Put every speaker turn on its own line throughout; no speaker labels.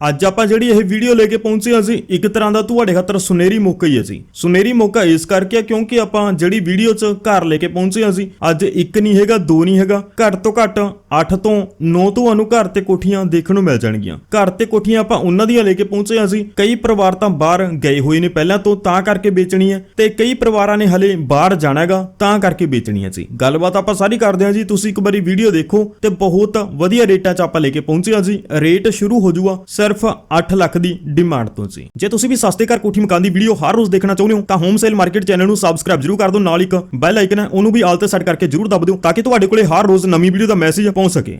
ਅੱਜ ਆਪਾਂ ਜਿਹੜੀ ਇਹ ਵੀਡੀਓ ਲੈ ਕੇ ਪਹੁੰਚੇ ਹਾਂ ਅਸੀਂ ਇੱਕ ਤਰ੍ਹਾਂ ਦਾ ਤੁਹਾਡੇ ਖਾਤਰ ਸੁਨਹਿਰੀ ਮੌਕਾ ਹੀ ਹੈ ਜੀ। ਸੁਨਹਿਰੀ ਮੌਕਾ ਇਸ ਕਰਕੇ ਕਿਉਂਕਿ ਆਪਾਂ ਜਿਹੜੀ ਵੀਡੀਓ 'ਚ ਘਰ ਲੈ ਕੇ ਪਹੁੰਚੇ ਹਾਂ ਅਸੀਂ ਅੱਜ ਇੱਕ ਨਹੀਂ ਹੈਗਾ, ਦੋ ਨਹੀਂ ਹੈਗਾ, ਘੱਟ ਤੋਂ ਘੱਟ 8 ਤੋਂ 9 ਤੁਹਾਨੂੰ ਘਰ ਤੇ ਕੋਠੀਆਂ ਦੇਖਣ ਨੂੰ ਮਿਲ ਜਾਣਗੀਆਂ। ਘਰ ਤੇ ਕੋਠੀਆਂ ਆਪਾਂ ਉਹਨਾਂ ਦੀਆਂ ਲੈ ਕੇ ਪਹੁੰਚੇ ਹਾਂ ਅਸੀਂ ਕਈ ਪਰਿਵਾਰ ਤਾਂ ਬਾਹਰ ਗਏ ਹੋਏ ਨੇ ਪਹਿਲਾਂ ਤੋਂ, ਤਾਂ ਕਰਕੇ ਵੇਚਣੀ ਹੈ ਤੇ ਕਈ ਪਰਿਵਾਰਾਂ ਨੇ ਹਲੇ ਬਾਹਰ ਜਾਣਾ ਹੈਗਾ, ਤਾਂ ਕਰਕੇ ਵੇਚਣੀ ਹੈ ਜੀ। ਗੱਲਬਾਤ ਆਪਾਂ ਸਾਰੀ ਕਰਦੇ ਹਾਂ ਜੀ, ਤੁਸੀਂ ਇੱਕ ਵਾਰੀ ਵੀਡੀਓ ਦੇਖੋ ਤੇ ਬਹੁਤ ਵਧੀਆ ਰੇਟਾਂ 'ਚ ਆਪਾਂ ਲੈ ਕੇ ਪਹੁੰਚੇ ਹਾਂ ਜੀ। ਰੇਟ ਸ਼ੁਰੂ ਹੋ ਜਾਊਗਾ ਸਿਰਫ 8 ਲੱਖ ਦੀ ਡਿਮਾਂਡ ਤੋਂ ਸੀ। ਜੇ ਤੁਸੀਂ ਵੀ ਸਸਤੇ ਘਰ ਕੋਠੀ ਮਕਾਨ ਦੀ ਵੀਡੀਓ ਹਰ ਰੋਜ਼ ਦੇਖਣਾ ਚਾਹੁੰਦੇ ਹੋ, ਤਾਂ ਹੋਮ ਸੇਲ ਮਾਰਕੀਟ ਚੈਨਲ ਨੂੰ ਸਬਸਕ੍ਰਾਈਬ ਜਰੂਰ ਕਰ ਦਿਓ। ਨਾਲ ਇੱਕ ਬੈਲ ਆਈਕਨ ਹੈ, ਉਹਨੂੰ ਵੀ ਆਲ ਤੇ ਸੈੱਟ ਕਰਕੇ ਜਰੂਰ ਦਬ ਦਿਓ, ਤਾਂ ਕਿ ਤੁਹਾਡੇ ਕੋਲੇ ਹਰ ਰੋਜ਼ ਨਵੀਂ ਵੀਡੀਓ ਦਾ ਮੈਸੇਜ ਪਹੁੰਚ ਸਕੇ।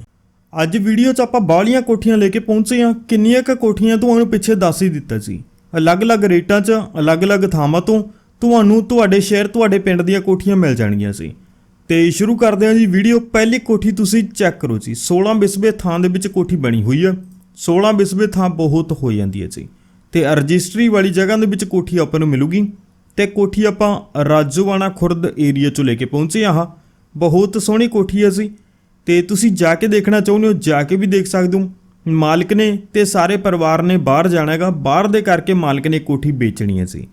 ਅੱਜ ਵੀਡੀਓ 'ਚ ਆਪਾਂ ਬਾਹਲੀਆਂ ਕੋਠੀਆਂ ਲੈ ਕੇ ਪਹੁੰਚੇ ਹਾਂ। ਕਿੰਨੀਆਂ ਕ ਕੋਠੀਆਂ ਤੁਹਾਨੂੰ ਪਿੱਛੇ ਦੱਸ ਹੀ ਦਿੱਤਾ ਸੀ। ਅਲੱਗ-ਅਲੱਗ ਰੇਟਾਂ 'ਚ, ਅਲੱਗ-ਅਲੱਗ ਥਾਵਾਂ ਤੋਂ ਤੁਹਾਨੂੰ ਤੁਹਾਡੇ ਸ਼ਹਿਰ, ਤੁਹਾਡੇ ਪਿੰਡ ਦੀਆਂ ਕੋਠੀਆਂ ਮਿਲ ਜਾਣਗੀਆਂ ਸੀ। ਤੇ ਸ਼ੁਰੂ ਕਰਦੇ ਹਾਂ ਜੀ ਵੀਡੀਓ ਪਹਿਲੀ ਕੋਠੀ ਤੁਸੀਂ ਚੈੱਕ ਕਰੋ ਜੀ। 16 ਬਿਸਵੇ ਥਾਂ ਦੇ ਵਿੱਚ ਕੋਠੀ ਬਣੀ ਹੋਈ ਹੈ 16 ਬਿਸਵੇ ਥਾਂ ਬਹੁਤ ਹੋ ਜਾਂਦੀ ਹੈ ਜੀ। ਤੇ ਰਜਿਸਟਰੀ ਵਾਲੀ ਜਗ੍ਹਾ ਦੇ ਵਿੱਚ ਕੋਠੀ ਆਪਾਂ ਨੂੰ ਮਿਲੂਗੀ। ਤੇ ਕੋਠੀ ਆਪਾਂ ਰਾਜੋਵਾਣਾ ਖੁਰਦ ਏਰੀਆ ਚੋਂ ਲੈ ਕੇ ਪਹੁੰਚੇ ਹਾਂ। ਆਹ ਬਹੁਤ ਸੋਹਣੀ ਕੋਠੀ ਹੈ ਜੀ। ਤੇ ਤੁਸੀਂ ਜਾ ਕੇ ਦੇਖਣਾ ਚਾਹੁੰਦੇ ਹੋ, ਜਾ ਕੇ ਵੀ ਦੇਖ ਸਕਦੇ ਹੋ। ਮਾਲਕ ਨੇ ਤੇ ਸਾਰੇ ਪਰਿਵਾਰ ਨੇ ਬਾਹਰ ਜਾਣਾ ਹੈਗਾ। ਬਾਹਰ ਦੇ ਕਰਕੇ ਮਾਲਕ ਨੇ ਕੋਠੀ ਵੇਚਣੀ ਹੈ ਸੀ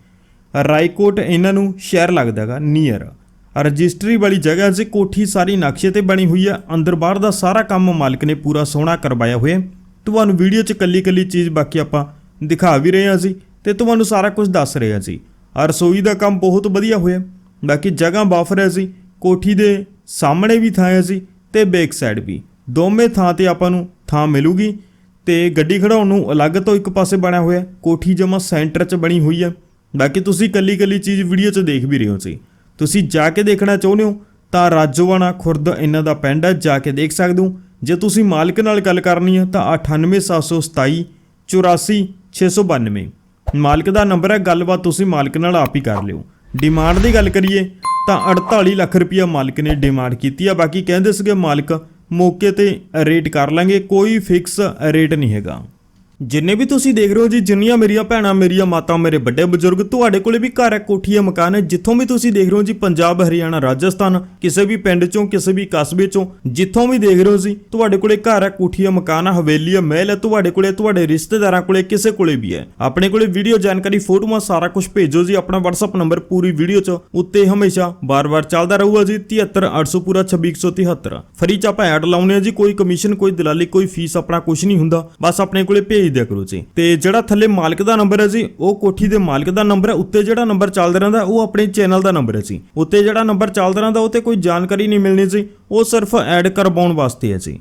ਰਾਈਕੋਟ ਇਹਨਾਂ ਨੂੰ ਸ਼ਹਿਰ ਲੱਗਦਾ ਹੈਗਾ ਨੀਅਰ ਰਜਿਸਟਰੀ ਵਾਲੀ ਜਗ੍ਹਾ 'ਚ ਕੋਠੀ ਸਾਰੀ ਨਕਸ਼ੇ ਤੇ ਬਣੀ ਹੋਈ ਹੈ। ਅੰਦਰ ਬਾਹਰ ਦਾ ਸਾਰਾ ਕੰਮ ਮਾਲਕ ਨੇ ਪੂਰਾ ਸੋਹਣਾ ਕਰਵਾਇਆ ਹੋਇਆ ਤੁਹਾਨੂੰ ਵੀਡੀਓ 'ਚ ਕੱਲੀ ਕੱਲੀ ਚੀਜ਼ ਬਾਕੀ ਆਪਾਂ ਦਿਖਾ ਵੀ ਰਹੇ ਹਾਂ ਸੀ ਤੇ ਤੁਹਾਨੂੰ ਸਾਰਾ ਕੁਝ ਦੱਸ ਰਹੇ ਹਾਂ ਸੀ ਆ ਰਸੋਈ ਦਾ ਕੰਮ ਬਹੁਤ ਵਧੀਆ ਹੋਇਆ। ਬਾਕੀ ਜਗ੍ਹਾ ਬਾਫਰ ਹੈ ਸੀ ਕੋਠੀ ਦੇ ਸਾਹਮਣੇ ਵੀ ਥਾਂ ਹੈ ਜੀ ਤੇ ਬੈਕ ਸਾਈਡ ਵੀ। ਦੋਵੇਂ ਥਾਂ ਤੇ ਆਪਾਂ ਨੂੰ ਥਾਂ ਮਿਲੂਗੀ ਤੇ ਗੱਡੀ ਖੜਾਉਣ ਨੂੰ ਅਲੱਗ ਤੋਂ ਇੱਕ ਪਾਸੇ ਬਣਿਆ ਹੋਇਆ ਕੋਠੀ ਜਮਾ ਸੈਂਟਰ 'ਚ ਬਣੀ ਹੋਈ ਹੈ। ਬਾਕੀ ਤੁਸੀਂ ਕੱਲੀ ਕੱਲੀ ਚੀਜ਼ ਵੀਡੀਓ 'ਚ ਦੇਖ ਵੀ ਰਹੇ ਹੋ ਸੀ ਤੁਸੀਂ ਜਾ ਕੇ ਦੇਖਣਾ ਚਾਹੁੰਦੇ ਹੋ ਤਾਂ ਰਾਜੋਵਾਣਾ ਖੁਰਦ ਇਹਨਾਂ ਦਾ ਪਿੰਡ ਹੈ। ਜਾ ਕੇ ਦੇਖ ਸਕਦੇ ਹੋ। ਜੇ ਤੁਸੀਂ ਮਾਲਕ ਨਾਲ ਗੱਲ ਕਰਨੀ ਹੈ ਤਾਂ 98727 84692 ਮਾਲਕ ਦਾ ਨੰਬਰ ਹੈ, ਗੱਲਬਾਤ ਤੁਸੀਂ ਮਾਲਕ ਨਾਲ ਆਪ ਹੀ ਕਰ ਲਿਓ। ਡਿਮਾਂਡ ਦੀ ਗੱਲ ਕਰੀਏ ਤਾਂ 48 ਲੱਖ ਰੁਪਇਆ ਮਾਲਕ ਨੇ ਡਿਮਾਂਡ ਕੀਤੀ ਆ। ਬਾਕੀ ਕਹਿੰਦੇ ਸੀਗੇ ਮਾਲਕ ਮੌਕੇ ਤੇ ਰੇਟ ਕਰ ਲਾਂਗੇ, ਕੋਈ ਫਿਕਸ ਰੇਟ ਨਹੀਂ ਹੈਗਾ। ਜਿੰਨੇ ਵੀ ਤੁਸੀਂ ਦੇਖ ਰਹੇ ਹੋ ਜੀ, ਜਿੰਨੀਆਂ ਮੇਰੀਆਂ ਭੈਣਾਂ, ਮੇਰੀਆਂ ਮਾਤਾ, ਮੇਰੇ ਵੱਡੇ ਬਜ਼ੁਰਗ, ਤੁਹਾਡੇ ਕੋਲੇ ਵੀ ਘਰ ਹੈ, ਕੋਠੀ ਹੈ, ਮਕਾਨ ਹੈ, ਜਿੱਥੋਂ ਵੀ ਤੁਸੀਂ ਦੇਖ ਰਹੇ ਹੋ ਜੀ, ਪੰਜਾਬ, ਹਰਿਆਣਾ, ਰਾਜਸਥਾਨ, ਕਿਸੇ ਵੀ ਪਿੰਡ ਚੋਂ, ਕਿਸੇ ਵੀ ਕਸਬੇ ਚੋਂ, ਜਿੱਥੋਂ ਵੀ ਦੇਖ ਰਹੇ ਹੋ ਜੀ, ਤੁਹਾਡੇ ਕੋਲੇ ਘਰ ਹੈ, ਕੋਠੀ ਹੈ, ਮਕਾਨ ਹੈ, ਹਵੇਲੀ ਹੈ, ਮਹਿਲ ਹੈ, ਤੁਹਾਡੇ ਕੋਲੇ, ਤੁਹਾਡੇ ਰਿਸ਼ਤੇਦਾਰਾਂ ਕੋਲੇ, ਕਿਸੇ ਕੋਲੇ ਵੀ ਹੈ। ਆਪਣੇ ਕੋਲੇ ਵੀਡੀਓ ਜਾਣਕਾਰੀ, ਫੋਟੋਆਂ, ਸਾਰਾ ਕੁਝ ਭੇਜੋ ਜੀ, ਆਪਣਾ WhatsApp ਨੰਬਰ ਪੂਰੀ ਵੀਡੀਓ 'ਚ, ਉੱਤੇ ਹਮੇਸ਼ਾ ਬਾਰ-ਬਾਰ ਚੱਲਦਾ ਰਹੂਗਾ ਜੀ 73800 ਪੂਰਾ 2673 ਫਰੀ ਚ ਆਪਾਂ ਐਡ ਲਾਉਨੇ ਆ ਜੀ, ਕੋਈ ਕਮਿਸ਼ਨ ਕੋਈ ਦਲਾਲੀ, ਕੋਈ ਫੀਸ ਆਪਣਾ ਕੁਝ ਨਹੀਂ ਹੁੰਦਾ। ਬਸ ਆਪਣੇ ਕੋਲੇ ਭੇਜ ਦਿਆ ਕਰੋ ਜੀ। ਤੇ ਜਿਹੜਾ ਥੱਲੇ ਮਾਲਕ ਦਾ ਨੰਬਰ ਹੈ ਜੀ, ਉਹ ਕੋਠੀ ਦੇ ਮਾਲਕ ਦਾ ਨੰਬਰ ਹੈ। ਉੱਤੇ ਜਿਹੜਾ ਨੰਬਰ ਚੱਲਦਾ ਰਹਿੰਦਾ, ਉਹ ਆਪਣੇ ਚੈਨਲ ਦਾ ਨੰਬਰ ਹੈ ਜੀ। ਉੱਤੇ ਜਿਹੜਾ ਨੰਬਰ ਚੱਲਦਾ ਰਹਿੰਦਾ ਉਹ ਤੇ ਕੋਈ ਜਾਣਕਾਰੀ ਨਹੀਂ ਮਿਲਣੀ ਜੀ। ਉਹ ਸਿਰਫ ਐਡ ਕਰਵਾਉਣ ਵਾਸਤੇ ਹੈ ਜੀ।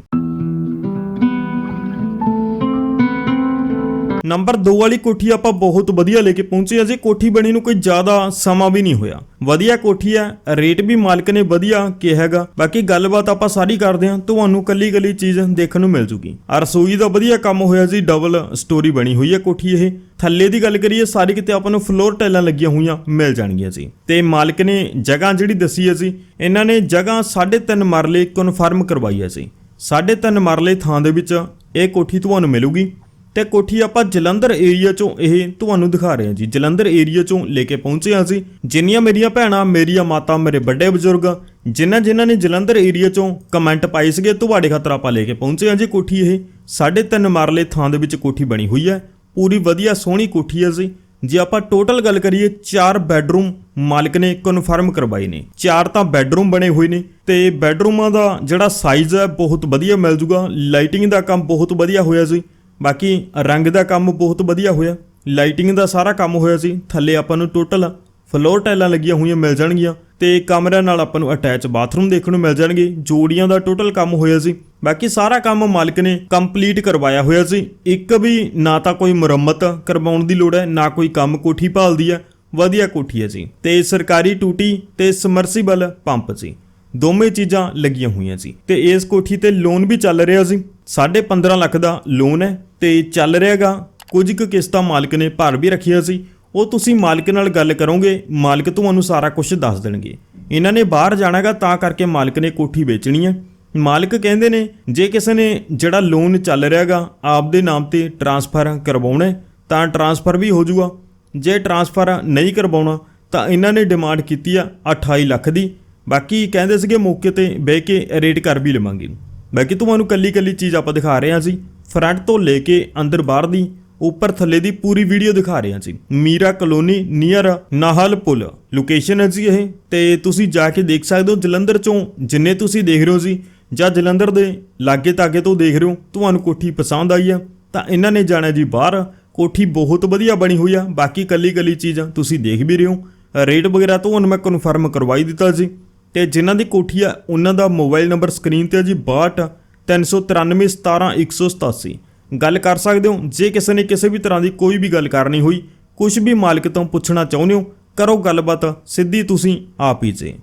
ਨੰਬਰ 2 ਵਾਲੀ ਕੋਠੀ ਆਪਾਂ ਬਹੁਤ ਵਧੀਆ ਲੈ ਕੇ ਪਹੁੰਚੇ ਹਾਂ ਜੀ। ਕੋਠੀ ਬਣੀ ਨੂੰ ਕੋਈ ਜ਼ਿਆਦਾ ਸਮਾਂ ਵੀ ਨਹੀਂ ਹੋਇਆ। ਵਧੀਆ ਕੋਠੀ ਹੈ, ਰੇਟ ਵੀ ਮਾਲਕ ਨੇ ਵਧੀਆ ਕਿਹਾ ਹੈਗਾ। ਬਾਕੀ ਗੱਲਬਾਤ ਆਪਾਂ ਸਾਰੀ ਕਰਦੇ ਹਾਂ, ਤੁਹਾਨੂੰ ਕੱਲੀ ਕੱਲੀ ਚੀਜ਼ ਦੇਖਣ ਨੂੰ ਮਿਲ ਜੂਗੀ। ਆ ਰਸੋਈ ਦਾ ਵਧੀਆ ਕੰਮ ਹੋਇਆ ਜੀ ਡਬਲ ਸਟੋਰੀ ਬਣੀ ਹੋਈ ਹੈ ਕੋਠੀ ਇਹ। ਥੱਲੇ ਦੀ ਗੱਲ ਕਰੀਏ, ਸਾਰੀ ਕਿਤੇ ਆਪਾਂ ਨੂੰ ਫਲੋਰ ਟਾਈਲਾਂ ਲੱਗੀਆਂ ਹੋਈਆਂ ਮਿਲ ਜਾਣਗੀਆਂ ਜੀ। ਤੇ ਮਾਲਕ ਨੇ ਜਗ੍ਹਾ ਜਿਹੜੀ ਦੱਸੀ ਹੈ ਜੀ, ਇਹਨਾਂ ਨੇ ਜਗ੍ਹਾ 3.5 ਮਰਲੇ ਕਨਫਰਮ ਕਰਵਾਈ ਹੈ ਜੀ। 3.5 ਮਰਲੇ ਥਾਂ ਦੇ ਵਿੱਚ ਇਹ ਕੋਠੀ ਤੁਹਾਨੂੰ ਮਿਲੂਗੀ। ਤੇ ਕੋਠੀ ਆਪਾਂ ਜਲੰਧਰ ਏਰੀਆ ਚੋਂ ਇਹ ਤੁਹਾਨੂੰ ਦਿਖਾ ਰਹੇ ਹਾਂ ਜੀ। ਜਲੰਧਰ ਏਰੀਆ ਚੋਂ ਲੈ ਕੇ ਪਹੁੰਚੇ ਹਾਂ ਜੀ ਜਿੰਨੀਆਂ ਮੇਰੀਆਂ ਭੈਣਾਂ, ਮੇਰੀਆਂ ਮਾਤਾ, ਮੇਰੇ ਵੱਡੇ ਬਜ਼ੁਰਗ ਜਿਨ੍ਹਾਂ ਜਿਨ੍ਹਾਂ ਨੇ ਜਲੰਧਰ ਏਰੀਆ ਚੋਂ ਕਮੈਂਟ ਪਾਈ ਸੀਗੇ, ਤੁਹਾਡੇ ਖਾਤਰ ਆਪਾਂ ਲੈ ਕੇ ਪਹੁੰਚੇ ਹਾਂ ਜੀ ਕੋਠੀ ਇਹ। 3.5 ਮਰਲੇ ਥਾਂ ਦੇ ਵਿੱਚ ਕੋਠੀ ਬਣੀ ਹੋਈ ਹੈ। ਪੂਰੀ ਵਧੀਆ ਸੋਹਣੀ ਕੋਠੀ ਹੈ ਜੀ। ਜੇ ਆਪਾਂ ਟੋਟਲ ਗੱਲ ਕਰੀਏ 4 ਬੈੱਡਰੂਮ ਮਾਲਕ ਨੇ ਕਨਫਰਮ ਕਰਵਾਏ ਨੇ। ਚਾਰ ਤਾਂ ਬੈੱਡਰੂਮ ਬਣੇ ਹੋਏ ਨੇ ਤੇ ਬੈੱਡਰੂਮਾਂ ਦਾ ਜਿਹੜਾ ਸਾਈਜ਼ ਹੈ, ਬਹੁਤ ਵਧੀਆ ਮਿਲ ਜੂਗਾ। ਲਾਈਟਿੰਗ ਦਾ ਕੰਮ ਬਹੁਤ ਵਧੀਆ ਹੋਇਆ ਸੀ ਬਾਕੀ ਰੰਗ ਦਾ ਕੰਮ ਬਹੁਤ ਵਧੀਆ ਹੋਇਆ। ਲਾਈਟਿੰਗ ਦਾ ਸਾਰਾ ਕੰਮ ਹੋਇਆ ਸੀ। ਥੱਲੇ ਆਪਾਂ ਨੂੰ ਟੋਟਲ ਫਲੋਰ ਟਾਈਲਾਂ ਲੱਗੀਆਂ ਹੋਈਆਂ ਮਿਲ ਜਾਣਗੀਆਂ ਤੇ ਕਮਰਿਆਂ ਨਾਲ ਆਪਾਂ ਨੂੰ ਅਟੈਚ ਬਾਥਰੂਮ ਦੇਖਣ ਨੂੰ ਮਿਲ ਜਾਣਗੇ। ਜੋੜੀਆਂ ਦਾ ਟੋਟਲ ਕੰਮ ਹੋਇਆ ਸੀ। ਬਾਕੀ ਸਾਰਾ ਕੰਮ ਮਾਲਕ ਨੇ ਕੰਪਲੀਟ ਕਰਵਾਇਆ ਹੋਇਆ ਸੀ। ਇੱਕ ਵੀ ਨਾ ਤਾਂ ਕੋਈ ਮੁਰੰਮਤ ਕਰਵਾਉਣ ਦੀ ਲੋੜ ਹੈ, ਨਾ ਕੋਈ ਕੰਮ ਕੋਠੀ ਭਾਲਦੀ ਹੈ। ਵਧੀਆ ਕੋਠੀ ਹੈ ਜੀ। ਤੇ ਸਰਕਾਰੀ ਟੂਟੀ ਤੇ ਸਮਰਸੀਬਲ ਪੰਪ ਸੀ। ਦੋਵੇਂ ਚੀਜ਼ਾਂ ਲੱਗੀਆਂ ਹੋਈਆਂ ਸੀ। ਤੇ ਇਸ ਕੋਠੀ ਤੇ ਲੋਨ ਵੀ ਚੱਲ ਰਿਹਾ ਸੀ। 15.5 ਲੱਖ ਦਾ ਲੋਨ ਹੈ ਤੇ ਚੱਲ ਰਿਹਾਗਾ। ਕੁਝ ਕੁ ਕਿਸ਼ਤਾਂ ਮਾਲਕ ਨੇ ਭਰ ਵੀ ਰੱਖੀਆਂ ਸੀ। ਉਹ ਤੁਸੀਂ ਮਾਲਕ ਨਾਲ ਗੱਲ ਕਰੋਗੇ, ਮਾਲਕ ਤੁਹਾਨੂੰ ਸਾਰਾ ਕੁਝ ਦੱਸ ਦੇਣਗੇ। ਇਹਨਾਂ ਨੇ ਬਾਹਰ ਜਾਣਾਗਾ ਤਾਂ ਕਰਕੇ ਮਾਲਕ ਨੇ ਕੋਠੀ ਵੇਚਣੀ ਹੈ। ਮਾਲਕ ਕਹਿੰਦੇ ਨੇ, ਜੇ ਕਿਸੇ ਨੇ ਜਿਹੜਾ ਲੋਨ ਚੱਲ ਰਿਹਾਗਾ ਆਪਦੇ ਨਾਮ ਤੇ ਟਰਾਂਸਫਰ ਕਰਵਾਉਣਾ ਤਾਂ ਟਰਾਂਸਫਰ ਵੀ ਹੋ ਜਾਊਗਾ ਜੇ ਟਰਾਂਸਫਰ ਨਹੀਂ ਕਰਵਾਉਣਾ, ਤਾਂ ਇਹਨਾਂ ਨੇ ਡਿਮਾਂਡ ਕੀਤੀ ਆ 28 ਲੱਖ ਦੀ। ਬਾਕੀ ਕਹਿੰਦੇ ਸੀਗੇ ਮੌਕੇ ਤੇ ਬਹਿ ਕੇ ਰੇਟ ਕਰ ਵੀ ਲਵਾਂਗੇ। ਬਾਕੀ ਤੁਹਾਨੂੰ ਕੱਲੀ ਕੱਲੀ ਚੀਜ਼ ਆਪਾਂ ਦਿਖਾ ਰਹੇ ਹਾਂ ਜੀ। ਫਰੰਟ ਤੋਂ ਲੈ ਕੇ ਅੰਦਰ ਬਾਹਰ ਦੀ, ਉੱਪਰ ਥੱਲੇ ਦੀ ਪੂਰੀ ਵੀਡੀਓ ਦਿਖਾ ਰਹੇ ਹਾਂ ਜੀ। ਮੀਰਾ ਕਲੋਨੀ ਨੀਅਰ ਨਾਹਲ ਪੁਲ। ਲੋਕੇਸ਼ਨ ਹੈ ਜੀ ਇਹ। ਤੇ ਤੁਸੀਂ ਜਾ ਕੇ ਦੇਖ ਸਕਦੇ ਹੋ ਜਲੰਧਰ ਚੋਂ ਜਿੰਨੇ ਤੁਸੀਂ ਦੇਖ ਰਹੇ ਹੋ ਜੀ, ਜਾਂ ਜਲੰਧਰ ਦੇ ਲਾਗੇ ਤਾਗੇ ਤੋਂ ਦੇਖ ਰਹੇ ਹੋ, ਤੁਹਾਨੂੰ ਕੋਠੀ ਪਸੰਦ ਆਈ ਆ। ਤਾਂ ਇਹਨਾਂ ਨੇ ਜਾਣਾ ਜੀ ਬਾਹਰ। ਕੋਠੀ ਬਹੁਤ ਵਧੀਆ ਬਣੀ ਹੋਈ ਆ। ਬਾਕੀ ਕੱਲੀ ਕੱਲੀ ਚੀਜ਼ਾਂ ਤੁਸੀਂ ਦੇਖ ਵੀ ਰਹੇ ਹੋ। ਰੇਟ ਵਗੈਰਾ ਤੁਹਾਨੂੰ ਮੈਂ ਕਨਫਰਮ ਕਰਵਾਈ ਦਿੱਤਾ ਜੀ। ਤੇ ਜਿਨ੍ਹਾਂ ਦੀ ਕੋਠੀ ਆ, ਉਹਨਾਂ ਦਾ ਮੋਬਾਈਲ ਨੰਬਰ ਸਕਰੀਨ ਤੇ ਆ ਜੀ 62 393 17 187 ਗੱਲ ਕਰ ਸਕਦੇ ਹੋ? ਜੇ ਕਿਸੇ ਨੇ ਕਿਸੇ ਵੀ ਤਰ੍ਹਾਂ ਦੀ ਕੋਈ ਵੀ ਗੱਲ ਕਰਨੀ ਹੋਈ ਕੁਝ ਵੀ ਮਾਲਕ ਤੋਂ ਪੁੱਛਣਾ ਚਾਹੁੰਦੇ ਹੋ, ਕਰੋ ਗੱਲਬਾਤ, ਸਿੱਧੀ ਤੁਸੀਂ ਆਪ ਹੀ ਜੇ।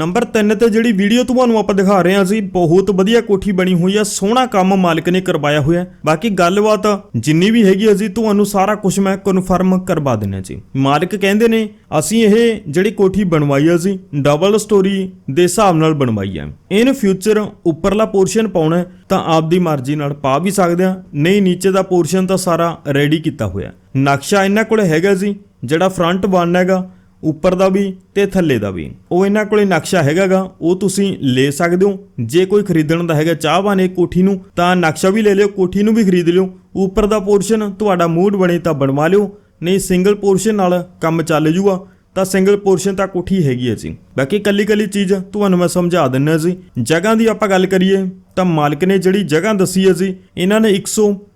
ਨੰਬਰ 3 ਤੇ ਜਿਹੜੀ ਵੀਡੀਓ ਤੁਹਾਨੂੰ ਆਪਾਂ ਦਿਖਾ ਰਹੇ ਹਾਂ ਜੀ ਬਹੁਤ ਵਧੀਆ ਕੋਠੀ ਬਣੀ ਹੋਈ ਆ, ਸੋਹਣਾ ਕੰਮ ਮਾਲਕ ਨੇ ਕਰਵਾਇਆ ਹੋਇਆ। ਬਾਕੀ ਗੱਲਬਾਤ ਜਿੰਨੀ ਵੀ ਹੈਗੀ ਆ ਜੀ, ਤੁਹਾਨੂੰ ਸਾਰਾ ਕੁਝ ਮੈਂ ਕਨਫਰਮ ਕਰਵਾ ਦਿੰਨਾ ਜੀ। ਮਾਲਕ ਕਹਿੰਦੇ ਨੇ, ਅਸੀਂ ਇਹ ਜਿਹੜੀ ਕੋਠੀ ਬਣਵਾਈ ਆ ਜੀ ਡਬਲ ਸਟੋਰੀ ਦੇ ਹਿਸਾਬ ਨਾਲ ਬਣਵਾਈ ਆ। ਇਨ ਫਿਊਚਰ ਉੱਪਰਲਾ ਪੋਰਸ਼ਨ ਪਾਉਣਾ ਹੈ, ਤਾਂ ਆਪਦੀ ਮਰਜ਼ੀ ਨਾਲ ਪਾ ਵੀ ਸਕਦੇ ਆ, ਨਹੀਂ ਨੀਚੇ ਦਾ ਪੋਰਸ਼ਨ ਤਾਂ ਸਾਰਾ ਰੈਡੀ ਕੀਤਾ ਹੋਇਆ। ਨਕਸ਼ਾ ਇਹਨਾਂ ਕੋਲ ਹੈਗਾ ਜੀ, ਜਿਹੜਾ ਫਰੰਟ ਬਣਨਾ ਹੈਗਾ ਉੱਪਰ ਦਾ ਵੀ ਤੇ ਥੱਲੇ ਦਾ ਵੀ। ਉਹ ਇਹਨਾਂ ਕੋਲੇ ਨਕਸ਼ਾ ਹੈਗਾਗਾ, ਉਹ ਤੁਸੀਂ ਲੈ ਸਕਦੇ ਹੋ। ਜੇ ਕੋਈ ਖਰੀਦਣ ਦਾ ਹੈਗਾ ਚਾਹਵਾਨ ਇਹ ਕੋਠੀ ਨੂੰ, ਤਾਂ ਨਕਸ਼ਾ ਵੀ ਲੈ ਲਿਓ, ਕੋਠੀ ਨੂੰ ਵੀ ਖਰੀਦ ਲਿਓ। ਉੱਪਰ ਦਾ ਪੋਰਸ਼ਨ ਤੁਹਾਡਾ ਮੂਡ ਬਣੇ ਤਾਂ ਬਣਵਾ ਲਿਓ। ਨਹੀਂ, ਸਿੰਗਲ ਪੋਰਸ਼ਨ ਨਾਲ ਕੰਮ ਚੱਲ ਜੂਗਾ, ਤਾਂ ਸਿੰਗਲ ਪੋਰਸ਼ਨ ਤਾਂ ਕੋਠੀ ਹੈਗੀ ਹੈ ਜੀ। ਬਾਕੀ ਕੱਲੀ ਕੱਲੀ ਚੀਜ਼ ਤੁਹਾਨੂੰ ਮੈਂ ਸਮਝਾ ਦਿੰਨਾ ਜੀ। ਜਗ੍ਹਾ ਦੀ ਆਪਾਂ ਗੱਲ ਕਰੀਏ, ਤਾਂ ਮਾਲਕ ਨੇ ਜਿਹੜੀ ਜਗ੍ਹਾ ਦੱਸੀ ਹੈ ਜੀ, ਇਹਨਾਂ ਨੇ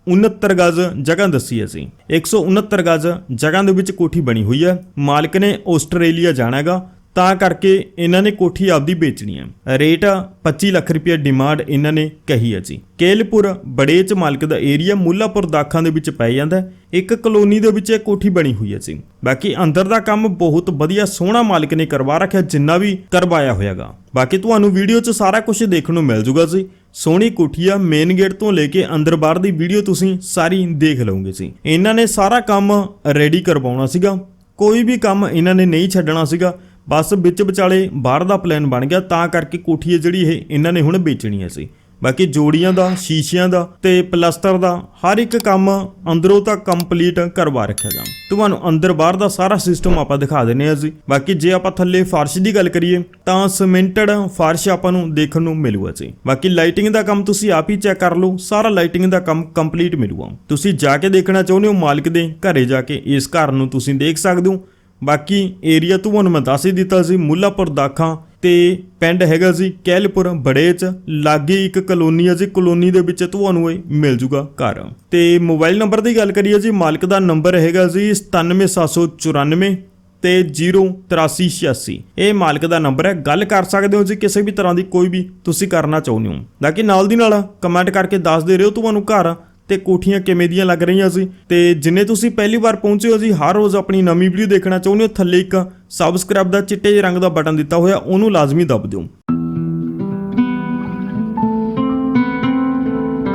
169 ਗਜ਼ ਜਗ੍ਹਾ ਦੱਸੀ ਹੈ ਜੀ। 169 ਗਜ਼ ਜਗ੍ਹਾ ਦੇ ਵਿੱਚ ਕੋਠੀ ਬਣੀ ਹੋਈ ਹੈ। ਮਾਲਕ ਨੇ ਆਸਟ੍ਰੇਲੀਆ ਜਾਣਾ ਹੈਗਾ, ਤਾਂ ਕਰਕੇ ਇਹਨਾਂ ਨੇ ਕੋਠੀ ਆਪਦੀ ਵੇਚਣੀ ਹੈ। ਰੇਟ 25 ਲੱਖ ਰੁਪਏ ਡਿਮਾਂਡ ਇਹਨਾਂ ਨੇ ਕਹੀ ਹੈ ਜੀ। ਕੇਲਪੁਰ ਬੜੇਚ ਮਾਲਕ ਦਾ ਏਰੀਆ ਮੁੱਲਾਪੁਰ ਦਾਖਾਂ ਦੇ ਵਿੱਚ ਪੈ ਜਾਂਦਾ ਇੱਕ ਕਲੋਨੀ ਦੇ ਵਿੱਚ ਇਹ ਕੋਠੀ ਬਣੀ ਹੋਈ ਹੈ ਜੀ। ਬਾਕੀ ਅੰਦਰ ਦਾ ਕੰਮ ਬਹੁਤ ਵਧੀਆ ਸੋਹਣਾ ਮਾਲਕ ਨੇ ਕਰਵਾ ਰੱਖਿਆ, ਜਿੰਨਾ ਵੀ ਕਰਵਾਇਆ ਹੋਇਆਗਾ। ਬਾਕੀ ਤੁਹਾਨੂੰ ਵੀਡੀਓ 'ਚ ਸਾਰਾ ਕੁਝ ਦੇਖਣ ਨੂੰ ਮਿਲ ਜੂਗਾ ਜੀ। ਸੋਹਣੀ ਕੋਠੀਆ ਮੇਨ ਗੇਟ ਤੋਂ ਲੈ ਕੇ ਅੰਦਰ ਬਾਹਰ ਦੀ ਵੀਡੀਓ ਤੁਸੀਂ ਸਾਰੀ ਦੇਖ ਲਓਗੇ ਸੀ। ਇਹਨਾਂ ਨੇ ਸਾਰਾ ਕੰਮ ਰੈਡੀ ਕਰਵਾਉਣਾ ਸੀਗਾ। ਕੋਈ ਵੀ ਕੰਮ ਇਹਨਾਂ ਨੇ ਨਹੀਂ ਛੱਡਣਾ ਸੀਗਾ। ਬਸ ਵਿੱਚ ਵਿਚਾਲੇ ਬਾਹਰ ਦਾ ਪਲਾਨ ਬਣ ਗਿਆ। ਤਾਂ ਕਰਕੇ ਕੋਠੀ ਹੈ ਜਿਹੜੀ ਇਹ ਇਹਨਾਂ ਨੇ ਹੁਣ ਵੇਚਣੀ ਹੈ ਸੀ। ਬਾਕੀ ਜੋੜੀਆਂ ਦਾ, ਸ਼ੀਸ਼ਿਆਂ ਦਾ ਤੇ ਪਲਸਟਰ ਦਾ ਹਰ ਇੱਕ ਕੰਮ ਅੰਦਰੋਂ ਤੱਕ ਕੰਪਲੀਟ ਕਰਵਾ ਰੱਖਿਆ ਜਾ ਤੁਹਾਨੂੰ ਅੰਦਰ ਬਾਹਰ ਦਾ ਸਾਰਾ ਸਿਸਟਮ ਆਪਾਂ ਦਿਖਾ ਦਿੰਨੇ ਆ ਜੀ। ਬਾਕੀ ਜੇ ਆਪਾਂ ਥੱਲੇ ਫਰਸ਼ ਦੀ ਗੱਲ ਕਰੀਏ, ਤਾਂ ਸਿਮੈਂਟਡ ਫਰਸ਼ ਆਪਾਂ ਨੂੰ ਦੇਖਣ ਨੂੰ ਮਿਲੂਗਾ ਜੀ। ਬਾਕੀ ਲਾਈਟਿੰਗ ਦਾ ਕੰਮ ਤੁਸੀਂ ਆਪ ਹੀ ਚੈੱਕ ਕਰ ਲਓ, ਸਾਰਾ ਲਾਈਟਿੰਗ ਦਾ ਕੰਮ ਕੰਪਲੀਟ ਮਿਲੂਗਾ। ਤੁਸੀਂ ਜਾ ਕੇ ਦੇਖਣਾ ਚਾਹੁੰਦੇ ਹੋ ਮਾਲਕ ਦੇ ਘਰੇ ਜਾ ਕੇ, ਇਸ ਘਰ ਨੂੰ ਤੁਸੀਂ ਦੇਖ ਸਕਦੇ ਹੋ। ਬਾਕੀ ਏਰੀਆ ਤੁਹਾਨੂੰ ਮੈਂ ਦੱਸ ਹੀ ਦਿੱਤਾ ਸੀ ਮੁੱਲਾਪੁਰ ਦਾਖਾਂ ਤੇ ਪਿੰਡ ਹੈਗਾ ਸੀ ਕੈਲਪੁਰ ਬੜੇ ਚ। ਲਾਗੇ ਇੱਕ ਕਲੋਨੀ ਹੈ ਜੀ, ਕਲੋਨੀ ਦੇ ਵਿੱਚ ਤੁਹਾਨੂੰ ਇਹ ਮਿਲ ਜੂਗਾ ਘਰ। ਤੇ ਮੋਬਾਈਲ ਨੰਬਰ ਦੀ ਗੱਲ ਕਰੀਏ ਜੀ, ਮਾਲਕ ਦਾ ਨੰਬਰ ਹੈਗਾ ਜੀ 97794 ਤੇ 08386 ਇਹ ਮਾਲਕ ਦਾ ਨੰਬਰ ਹੈ। ਗੱਲ ਕਰ ਸਕਦੇ ਹੋ ਜੀ, ਕਿਸੇ ਵੀ ਤਰ੍ਹਾਂ ਦੀ ਕੋਈ ਵੀ ਤੁਸੀਂ ਕਰਨਾ ਚਾਹੁੰਦੇ ਹੋ। ਬਾਕੀ ਨਾਲ ਦੀ ਨਾਲ ਕਮੈਂਟ ਕਰਕੇ ਦੱਸ ਦੇ ਰਹੇ ਹੋ ਤੁਹਾਨੂੰ ਘਰ। ਤੇ ਕੋਠੀਆਂ ਕਿਵੇਂ ਦੀਆਂ ਲੱਗ ਰਹੀਆਂ ਸੀ? ਤੇ ਜਿੰਨੇ ਤੁਸੀਂ ਪਹਿਲੀ ਵਾਰ ਪਹੁੰਚੇ ਹੋ ਜੀ, ਹਰ ਰੋਜ਼ ਆਪਣੀ ਨਵੀਂ ਵੀਡੀਓ ਦੇਖਣਾ ਚਾਹੁੰਦੇ ਹੋ, ਥੱਲੇ ਇੱਕ ਸਬਸਕ੍ਰਾਈਬ ਦਾ ਚਿੱਟੇ ਜਿਹੇ ਰੰਗ ਦਾ ਬਟਨ ਦਿੱਤਾ ਹੋਇਆ, ਉਹਨੂੰ ਲਾਜ਼ਮੀ ਦਬ ਦਿਓ।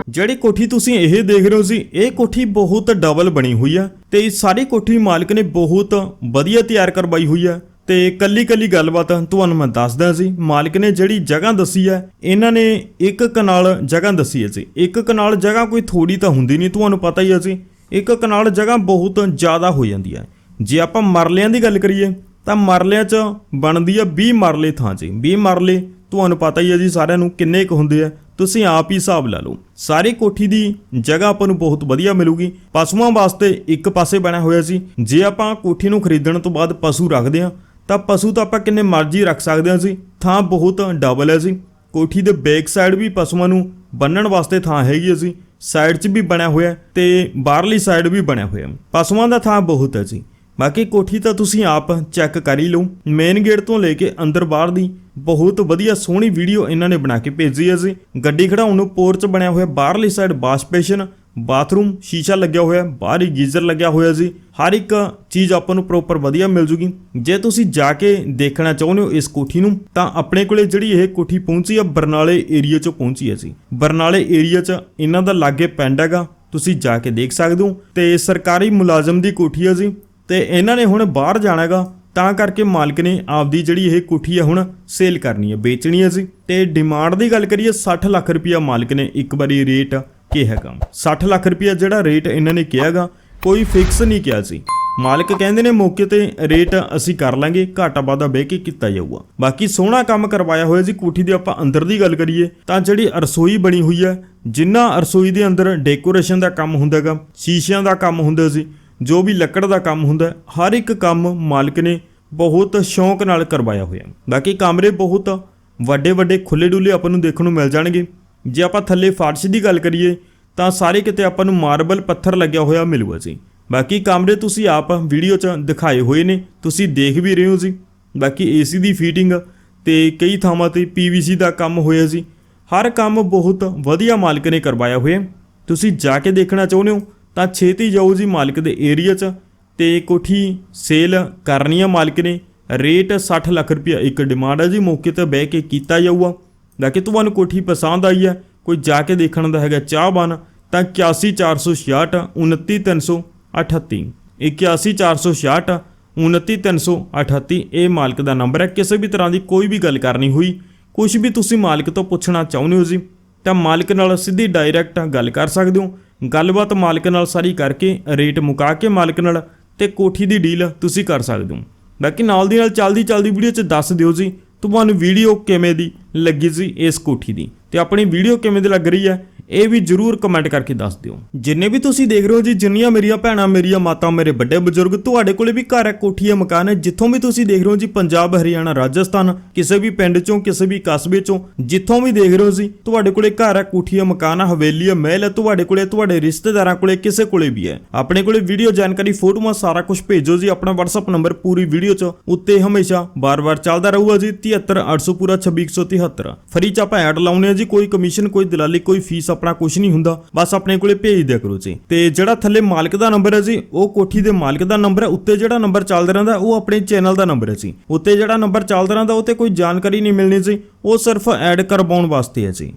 ਜਿਹੜੀ ਕੋਠੀ ਤੁਸੀਂ ਇਹ ਦੇਖ ਰਹੇ ਹੋ ਸੀ ਇਹ ਕੋਠੀ ਬਹੁਤ ਡਬਲ ਬਣੀ ਹੋਈ ਆ ਤੇ ਇਹ ਸਾਰੀ ਕੋਠੀ ਮਾਲਕ ਨੇ ਬਹੁਤ ਵਧੀਆ ਤਿਆਰ ਕਰਵਾਈ ਹੋਈ ਆ। ਤੇ ਕੱਲੀ ਕੱਲੀ ਗੱਲਬਾਤ ਤੁਹਾਨੂੰ ਮੈਂ ਦੱਸਦਾ ਸੀ ਮਾਲਕ ਨੇ ਜਿਹੜੀ ਜਗ੍ਹਾ ਦੱਸੀ ਹੈ, ਇਹਨਾਂ ਨੇ ਇੱਕ ਕਨਾਲ ਜਗ੍ਹਾ ਦੱਸੀ ਹੈ ਜੀ। ਇੱਕ ਕਨਾਲ ਜਗ੍ਹਾ ਕੋਈ ਥੋੜੀ ਤਾਂ ਹੁੰਦੀ ਨਹੀਂ, ਤੁਹਾਨੂੰ ਪਤਾ ਹੀ ਹੈ ਜੀ। ਇੱਕ ਕਨਾਲ ਜਗ੍ਹਾ ਬਹੁਤ ਜ਼ਿਆਦਾ ਹੋ ਜਾਂਦੀ ਹੈ। ਜੇ ਆਪਾਂ ਮਰਲਿਆਂ ਦੀ ਗੱਲ ਕਰੀਏ, ਤਾਂ ਮਰਲਿਆਂ 'ਚ ਬਣਦੀ ਆ 20 ਮਰਲੇ ਥਾਂ 'ਚ 20 ਮਰਲੇ, ਤੁਹਾਨੂੰ ਪਤਾ ਹੀ ਹੈ ਜੀ, ਸਾਰਿਆਂ ਨੂੰ ਕਿੰਨੇ ਕੁ ਹੁੰਦੇ ਆ। ਤੁਸੀਂ ਆਪ ਹੀ ਹਿਸਾਬ ਲਾ ਲਓ। ਸਾਰੀ ਕੋਠੀ ਦੀ ਜਗ੍ਹਾ ਆਪਾਂ ਨੂੰ ਬਹੁਤ ਵਧੀਆ ਮਿਲੂਗੀ। ਪਸ਼ੂਆਂ ਵਾਸਤੇ ਇੱਕ ਪਾਸੇ ਬਣਿਆ ਹੋਇਆ ਸੀ ਜੇ ਆਪਾਂ ਕੋਠੀ ਨੂੰ ਖਰੀਦਣ ਤੋਂ ਬਾਅਦ ਪਸ਼ੂ ਰੱਖਦੇ ਆ ਤਾਂ ਪਸ਼ੂ ਤਾਂ ਆਪਾਂ ਕਿੰਨੇ ਮਰਜ਼ੀ ਰੱਖ ਸਕਦੇ ਹਾਂ ਸੀ ਥਾਂ ਬਹੁਤ ਡਬਲ ਹੈ ਸੀ ਕੋਠੀ ਦੇ ਬੈਕ ਸਾਈਡ ਵੀ ਪਸ਼ੂਆਂ ਨੂੰ ਬੰਨਣ ਵਾਸਤੇ ਥਾਂ ਹੈਗੀ ਹੈ ਸੀ ਸਾਈਡ 'ਚ ਵੀ ਬਣਿਆ ਹੋਇਆ ਹੈ ਤੇ ਬਾਹਰਲੀ ਸਾਈਡ ਵੀ ਬਣਿਆ ਹੋਇਆ ਪਸ਼ੂਆਂ ਦਾ ਥਾਂ ਬਹੁਤ ਹੈ ਜੀ। ਬਾਕੀ ਕੋਠੀ ਤਾਂ ਤੁਸੀਂ ਆਪ ਚੈੱਕ ਕਰ ਹੀ ਲਓ। ਮੇਨ ਗੇਟ ਤੋਂ ਲੈ ਕੇ ਅੰਦਰ ਬਾਹਰ ਦੀ ਬਹੁਤ ਵਧੀਆ ਸੋਹਣੀ ਵੀਡੀਓ ਇਹਨਾਂ ਨੇ ਬਣਾ ਕੇ ਭੇਜੀ ਹੈ ਜੀ। ਗੱਡੀ ਖੜਾਉਣ ਨੂੰ ਪੋਰਚ ਬਣਿਆ ਹੋਇਆ, ਬਾਹਰਲੀ ਸਾਈਡ ਵਾਸ਼ ਬੇਸਿਨ ਬਾਥਰੂਮ, ਸ਼ੀਸ਼ਾ ਲੱਗਿਆ ਹੋਇਆ ਬਾਹਰ ਹੀ ਗੀਜ਼ਰ ਲੱਗਿਆ ਹੋਇਆ ਜੀ ਹਰ ਇੱਕ ਚੀਜ਼ ਆਪਾਂ ਨੂੰ ਪ੍ਰੋਪਰ ਵਧੀਆ ਮਿਲ ਜੂਗੀ। ਜੇ ਤੁਸੀਂ ਜਾ ਕੇ ਦੇਖਣਾ ਚਾਹੁੰਦੇ ਹੋ ਇਸ ਕੋਠੀ ਨੂੰ, ਤਾਂ ਆਪਣੇ ਕੋਲੇ ਜਿਹੜੀ ਇਹ ਕੋਠੀ ਪਹੁੰਚੀ ਆ, ਬਰਨਾਲੇ ਏਰੀਆ 'ਚੋਂ ਪਹੁੰਚੀ ਹੈ ਜੀ। ਬਰਨਾਲੇ ਏਰੀਆ 'ਚ ਇਹਨਾਂ ਦਾ ਲਾਗੇ ਪਿੰਡ ਹੈਗਾ, ਤੁਸੀਂ ਜਾ ਕੇ ਦੇਖ ਸਕਦੇ ਹੋ। ਤੇ ਸਰਕਾਰੀ ਮੁਲਾਜ਼ਮ ਦੀ ਕੋਠੀ ਹੈ ਜੀ। ਤੇ ਇਹਨਾਂ ਨੇ ਹੁਣ ਬਾਹਰ ਜਾਣਾ ਹੈਗਾ, ਤਾਂ ਕਰਕੇ ਮਾਲਕ ਨੇ ਆਪਦੀ ਜਿਹੜੀ ਇਹ ਕੋਠੀ ਹੈ ਹੁਣ ਸੇਲ ਕਰਨੀ ਹੈ, ਵੇਚਣੀ ਹੈ ਜੀ। ਤੇ ਡਿਮਾਂਡ ਦੀ ਗੱਲ ਕਰੀਏ 60 ਲੱਖ ਰੁਪਇਆ ਮਾਲਕ ਨੇ ਇੱਕ ਵਾਰੀ ਰੇਟ ਕਿਹਾਗਾ 60 ਲੱਖ ਰੁਪਇਆ ਜਿਹੜਾ ਰੇਟ ਇਹਨਾਂ ਨੇ ਕਿਹਾਗਾ, ਕੋਈ ਫਿਕਸ ਨਹੀਂ ਕਿਹਾ ਸੀ। ਮਾਲਕ ਕਹਿੰਦੇ ਨੇ ਮੌਕੇ ਤੇ ਰੇਟ ਅਸੀਂ ਕਰ ਲਾਂਗੇ, ਘਾਟਾ ਵਾਧਾ ਬਹਿ ਕੇ ਕੀਤਾ ਜਾਊਗਾ। ਬਾਕੀ ਸੋਹਣਾ ਕੰਮ ਕਰਵਾਇਆ ਹੋਇਆ ਜੀ, ਕੋਠੀ ਦੇ ਆਪਾਂ ਅੰਦਰ ਦੀ ਗੱਲ ਕਰੀਏ, ਤਾਂ ਜਿਹੜੀ ਰਸੋਈ ਬਣੀ ਹੋਈ ਹੈ, ਜਿੰਨਾ ਰਸੋਈ ਦੇ ਅੰਦਰ ਡੈਕੋਰੇਸ਼ਨ ਦਾ ਕੰਮ ਹੁੰਦਾਗਾ ਸ਼ੀਸ਼ਿਆਂ ਦਾ ਕੰਮ ਹੁੰਦਾ ਸੀ, ਜੋ ਵੀ ਲੱਕੜ ਦਾ ਕੰਮ ਹੁੰਦਾ, ਹਰ ਇੱਕ ਕੰਮ ਮਾਲਕ ਨੇ ਬਹੁਤ ਸ਼ੌਂਕ ਨਾਲ ਕਰਵਾਇਆ ਹੋਇਆ। ਬਾਕੀ ਕਮਰੇ ਬਹੁਤ ਵੱਡੇ ਵੱਡੇ ਖੁੱਲੇ ਡੁੱਲੇ ਆਪਾਂ ਨੂੰ ਦੇਖਣ ਨੂੰ ਮਿਲ ਜਾਣਗੇ। ਜੇ ਆਪਾਂ ਥੱਲੇ ਫਾਰਸ਼ ਦੀ ਗੱਲ ਕਰੀਏ, ਤਾਂ ਸਾਰੇ ਕਿਤੇ ਆਪਾਂ ਨੂੰ ਮਾਰਬਲ ਪੱਥਰ ਲੱਗਿਆ ਹੋਇਆ ਮਿਲੂਗਾ ਜੀ। ਬਾਕੀ ਕਮਰੇ ਤੁਸੀਂ ਆਪ ਵੀਡੀਓ 'ਚ ਦਿਖਾਏ ਹੋਏ ਨੇ, ਤੁਸੀਂ ਦੇਖ ਵੀ ਰਹੇ ਹੋ ਜੀ। ਬਾਕੀ ਏਸੀ ਦੀ ਫੀਟਿੰਗ ਤੇ ਕਈ ਥਾਵਾਂ ਤੇ ਪੀਵੀਸੀ ਦਾ ਕੰਮ ਹੋਇਆ ਜੀ। ਹਰ ਕੰਮ ਬਹੁਤ ਵਧੀਆ ਮਾਲਕ ਨੇ ਕਰਵਾਇਆ ਹੋਇਆ। ਤੁਸੀਂ ਜਾ ਕੇ ਦੇਖਣਾ ਚਾਹੁੰਦੇ ਹੋ, ਤਾਂ ਛੇਤੀ ਜਾਓ ਜੀ ਮਾਲਕ ਦੇ ਏਰੀਆ 'ਚ ਤੇ ਕੋਠੀ ਸੇਲ ਕਰਨੀ ਆ ਮਾਲਕ ਨੇ। ਰੇਟ 60 ਲੱਖ ਰੁਪਇਆ ਇੱਕ ਡਿਮਾਂਡ ਹੈ ਜੀ, ਮੌਕੇ ਤੇ ਬਹਿ ਕੇ ਕੀਤਾ ਜਾਊਗਾ। ਬਾਕੀ ਤੁਹਾਨੂੰ ਕੋਠੀ ਪਸੰਦ ਆਈ ਹੈ ਕੋਈ ਜਾ ਕੇ ਦੇਖਣ ਦਾ ਹੈਗਾ ਚਾਹਵਾਨ, ਤਾਂ 81466 29338 81466 29338 ਇਹ ਮਾਲਕ ਦਾ ਨੰਬਰ ਹੈ ਕਿਸੇ ਵੀ ਤਰ੍ਹਾਂ ਦੀ ਕੋਈ ਵੀ ਗੱਲ ਕਰਨੀ ਹੋਈ ਕੁਝ ਵੀ ਤੁਸੀਂ ਮਾਲਕ ਤੋਂ ਪੁੱਛਣਾ ਚਾਹੁੰਦੇ ਹੋ ਜੀ, ਤਾਂ ਮਾਲਕ ਨਾਲ ਸਿੱਧੀ ਡਾਇਰੈਕਟ ਗੱਲ ਕਰ ਸਕਦੇ ਹੋ। ਗੱਲਬਾਤ ਮਾਲਕ ਨਾਲ ਸਾਰੀ ਕਰਕੇ, ਰੇਟ ਮੁਕਾ ਕੇ ਮਾਲਕ ਨਾਲ ਤੇ ਕੋਠੀ ਦੀ ਡੀਲ ਤੁਸੀਂ ਕਰ ਸਕਦੇ ਹੋ। ਬਾਕੀ ਨਾਲ ਦੀ ਨਾਲ ਚੱਲਦੀ ਚੱਲਦੀ ਵੀਡੀਓ 'ਚ ਦੱਸ ਦਿਓ ਜੀ ਤੁਹਾਨੂੰ ਵੀਡੀਓ ਕਿਵੇਂ ਦੀ ਲੱਗੀ ਸੀ ਇਸ ਕੋਠੀ ਦੀ? ਤੇ ਆਪਣੀ ਵੀਡੀਓ ਕਿਵੇਂ ਦੀ ਲੱਗ ਰਹੀ ਹੈ? ਇਹ ਵੀ ਜਰੂਰ ਕਮੈਂਟ ਕਰਕੇ ਦੱਸ ਦਿਓ। ਜਿੰਨੇ ਵੀ ਤੁਸੀਂ ਦੇਖ ਰਹੇ ਹੋ ਜੀ, ਜਿੰਨੀਆਂ ਮੇਰੀਆਂ ਭੈਣਾਂ, ਮੇਰੀਆਂ ਮਾਤਾ, ਮੇਰੇ ਵੱਡੇ ਬਜ਼ੁਰਗ, ਤੁਹਾਡੇ ਕੋਲੇ ਵੀ ਘਰ ਹੈ ਕੋਠੀ ਹੈ, ਮਕਾਨ ਹੈ, ਜਿੱਥੋਂ ਵੀ ਤੁਸੀਂ ਦੇਖ ਰਹੇ ਹੋ ਜੀ, ਪੰਜਾਬ, ਹਰਿਆਣਾ, ਰਾਜਸਥਾਨ, ਕਿਸੇ ਵੀ ਪਿੰਡ ਚੋਂ, ਕਿਸੇ ਵੀ ਕਸਬੇ ਚੋਂ, ਜਿੱਥੋਂ ਵੀ ਦੇਖ ਰਹੇ ਹੋ ਜੀ, ਤੁਹਾਡੇ ਕੋਲੇ ਘਰ ਹੈ, ਕੋਠੀ ਹੈ, ਮਕਾਨ ਹੈ, ਹਵੇਲੀ ਹੈ, ਮਹਿਲ ਹੈ, ਤੁਹਾਡੇ ਕੋਲੇ, ਤੁਹਾਡੇ ਰਿਸ਼ਤੇਦਾਰਾਂ ਕੋਲੇ, ਕਿਸੇ ਕੋਲੇ ਵੀ ਹੈ। ਆਪਣੇ ਕੋਲੇ ਵੀਡੀਓ ਜਾਣਕਾਰੀ, ਫੋਟੋਆਂ, ਸਾਰਾ ਕੁਝ ਭੇਜੋ ਜੀ, ਆਪਣਾ WhatsApp ਨੰਬਰ ਪੂਰੀ ਵੀਡੀਓ 'ਚ, ਉੱਤੇ ਹਮੇਸ਼ਾ ਬਾਰ-ਬਾਰ ਚੱਲਦਾ ਰਹੂਗਾ ਜੀ 73800 ਪੂਰਾ 26173 ਫਰੀ ਚ ਆਪਾਂ ਐਡ ਲਾਉਨੇ ਆ ਜੀ, ਕੋਈ ਕਮਿਸ਼ਨ ਕੋਈ ਦਲਾਲੀ, ਕੋਈ ਫੀਸ ਆਪਣਾ ਕੁਝ ਨਹੀਂ ਹੁੰਦਾ, ਬਸ ਆਪਣੇ ਕੋਲੇ ਭੇਜ ਦਿਆ ਕਰੋ ਜੀ। ਤੇ ਜਿਹੜਾ ਥੱਲੇ ਮਾਲਕ ਦਾ ਨੰਬਰ ਹੈ ਜੀ, ਉਹ ਕੋਠੀ ਦੇ ਮਾਲਕ ਦਾ ਨੰਬਰ ਹੈ, ਉੱਤੇ ਜਿਹੜਾ ਨੰਬਰ ਚੱਲਦਾ ਰਹਿੰਦਾ, ਉਹ ਆਪਣੇ ਚੈਨਲ ਦਾ ਨੰਬਰ ਹੈ ਜੀ। ਉੱਤੇ ਜਿਹੜਾ ਨੰਬਰ ਚੱਲਦਾ ਰਹਿੰਦਾ, ਉਹ ਤੇ ਕੋਈ ਜਾਣਕਾਰੀ ਨਹੀਂ ਮਿਲਣੀ ਜੀ, ਉਹ ਸਿਰਫ ਐਡ ਕਰਵਾਉਣ ਵਾਸਤੇ ਹੈ ਜੀ।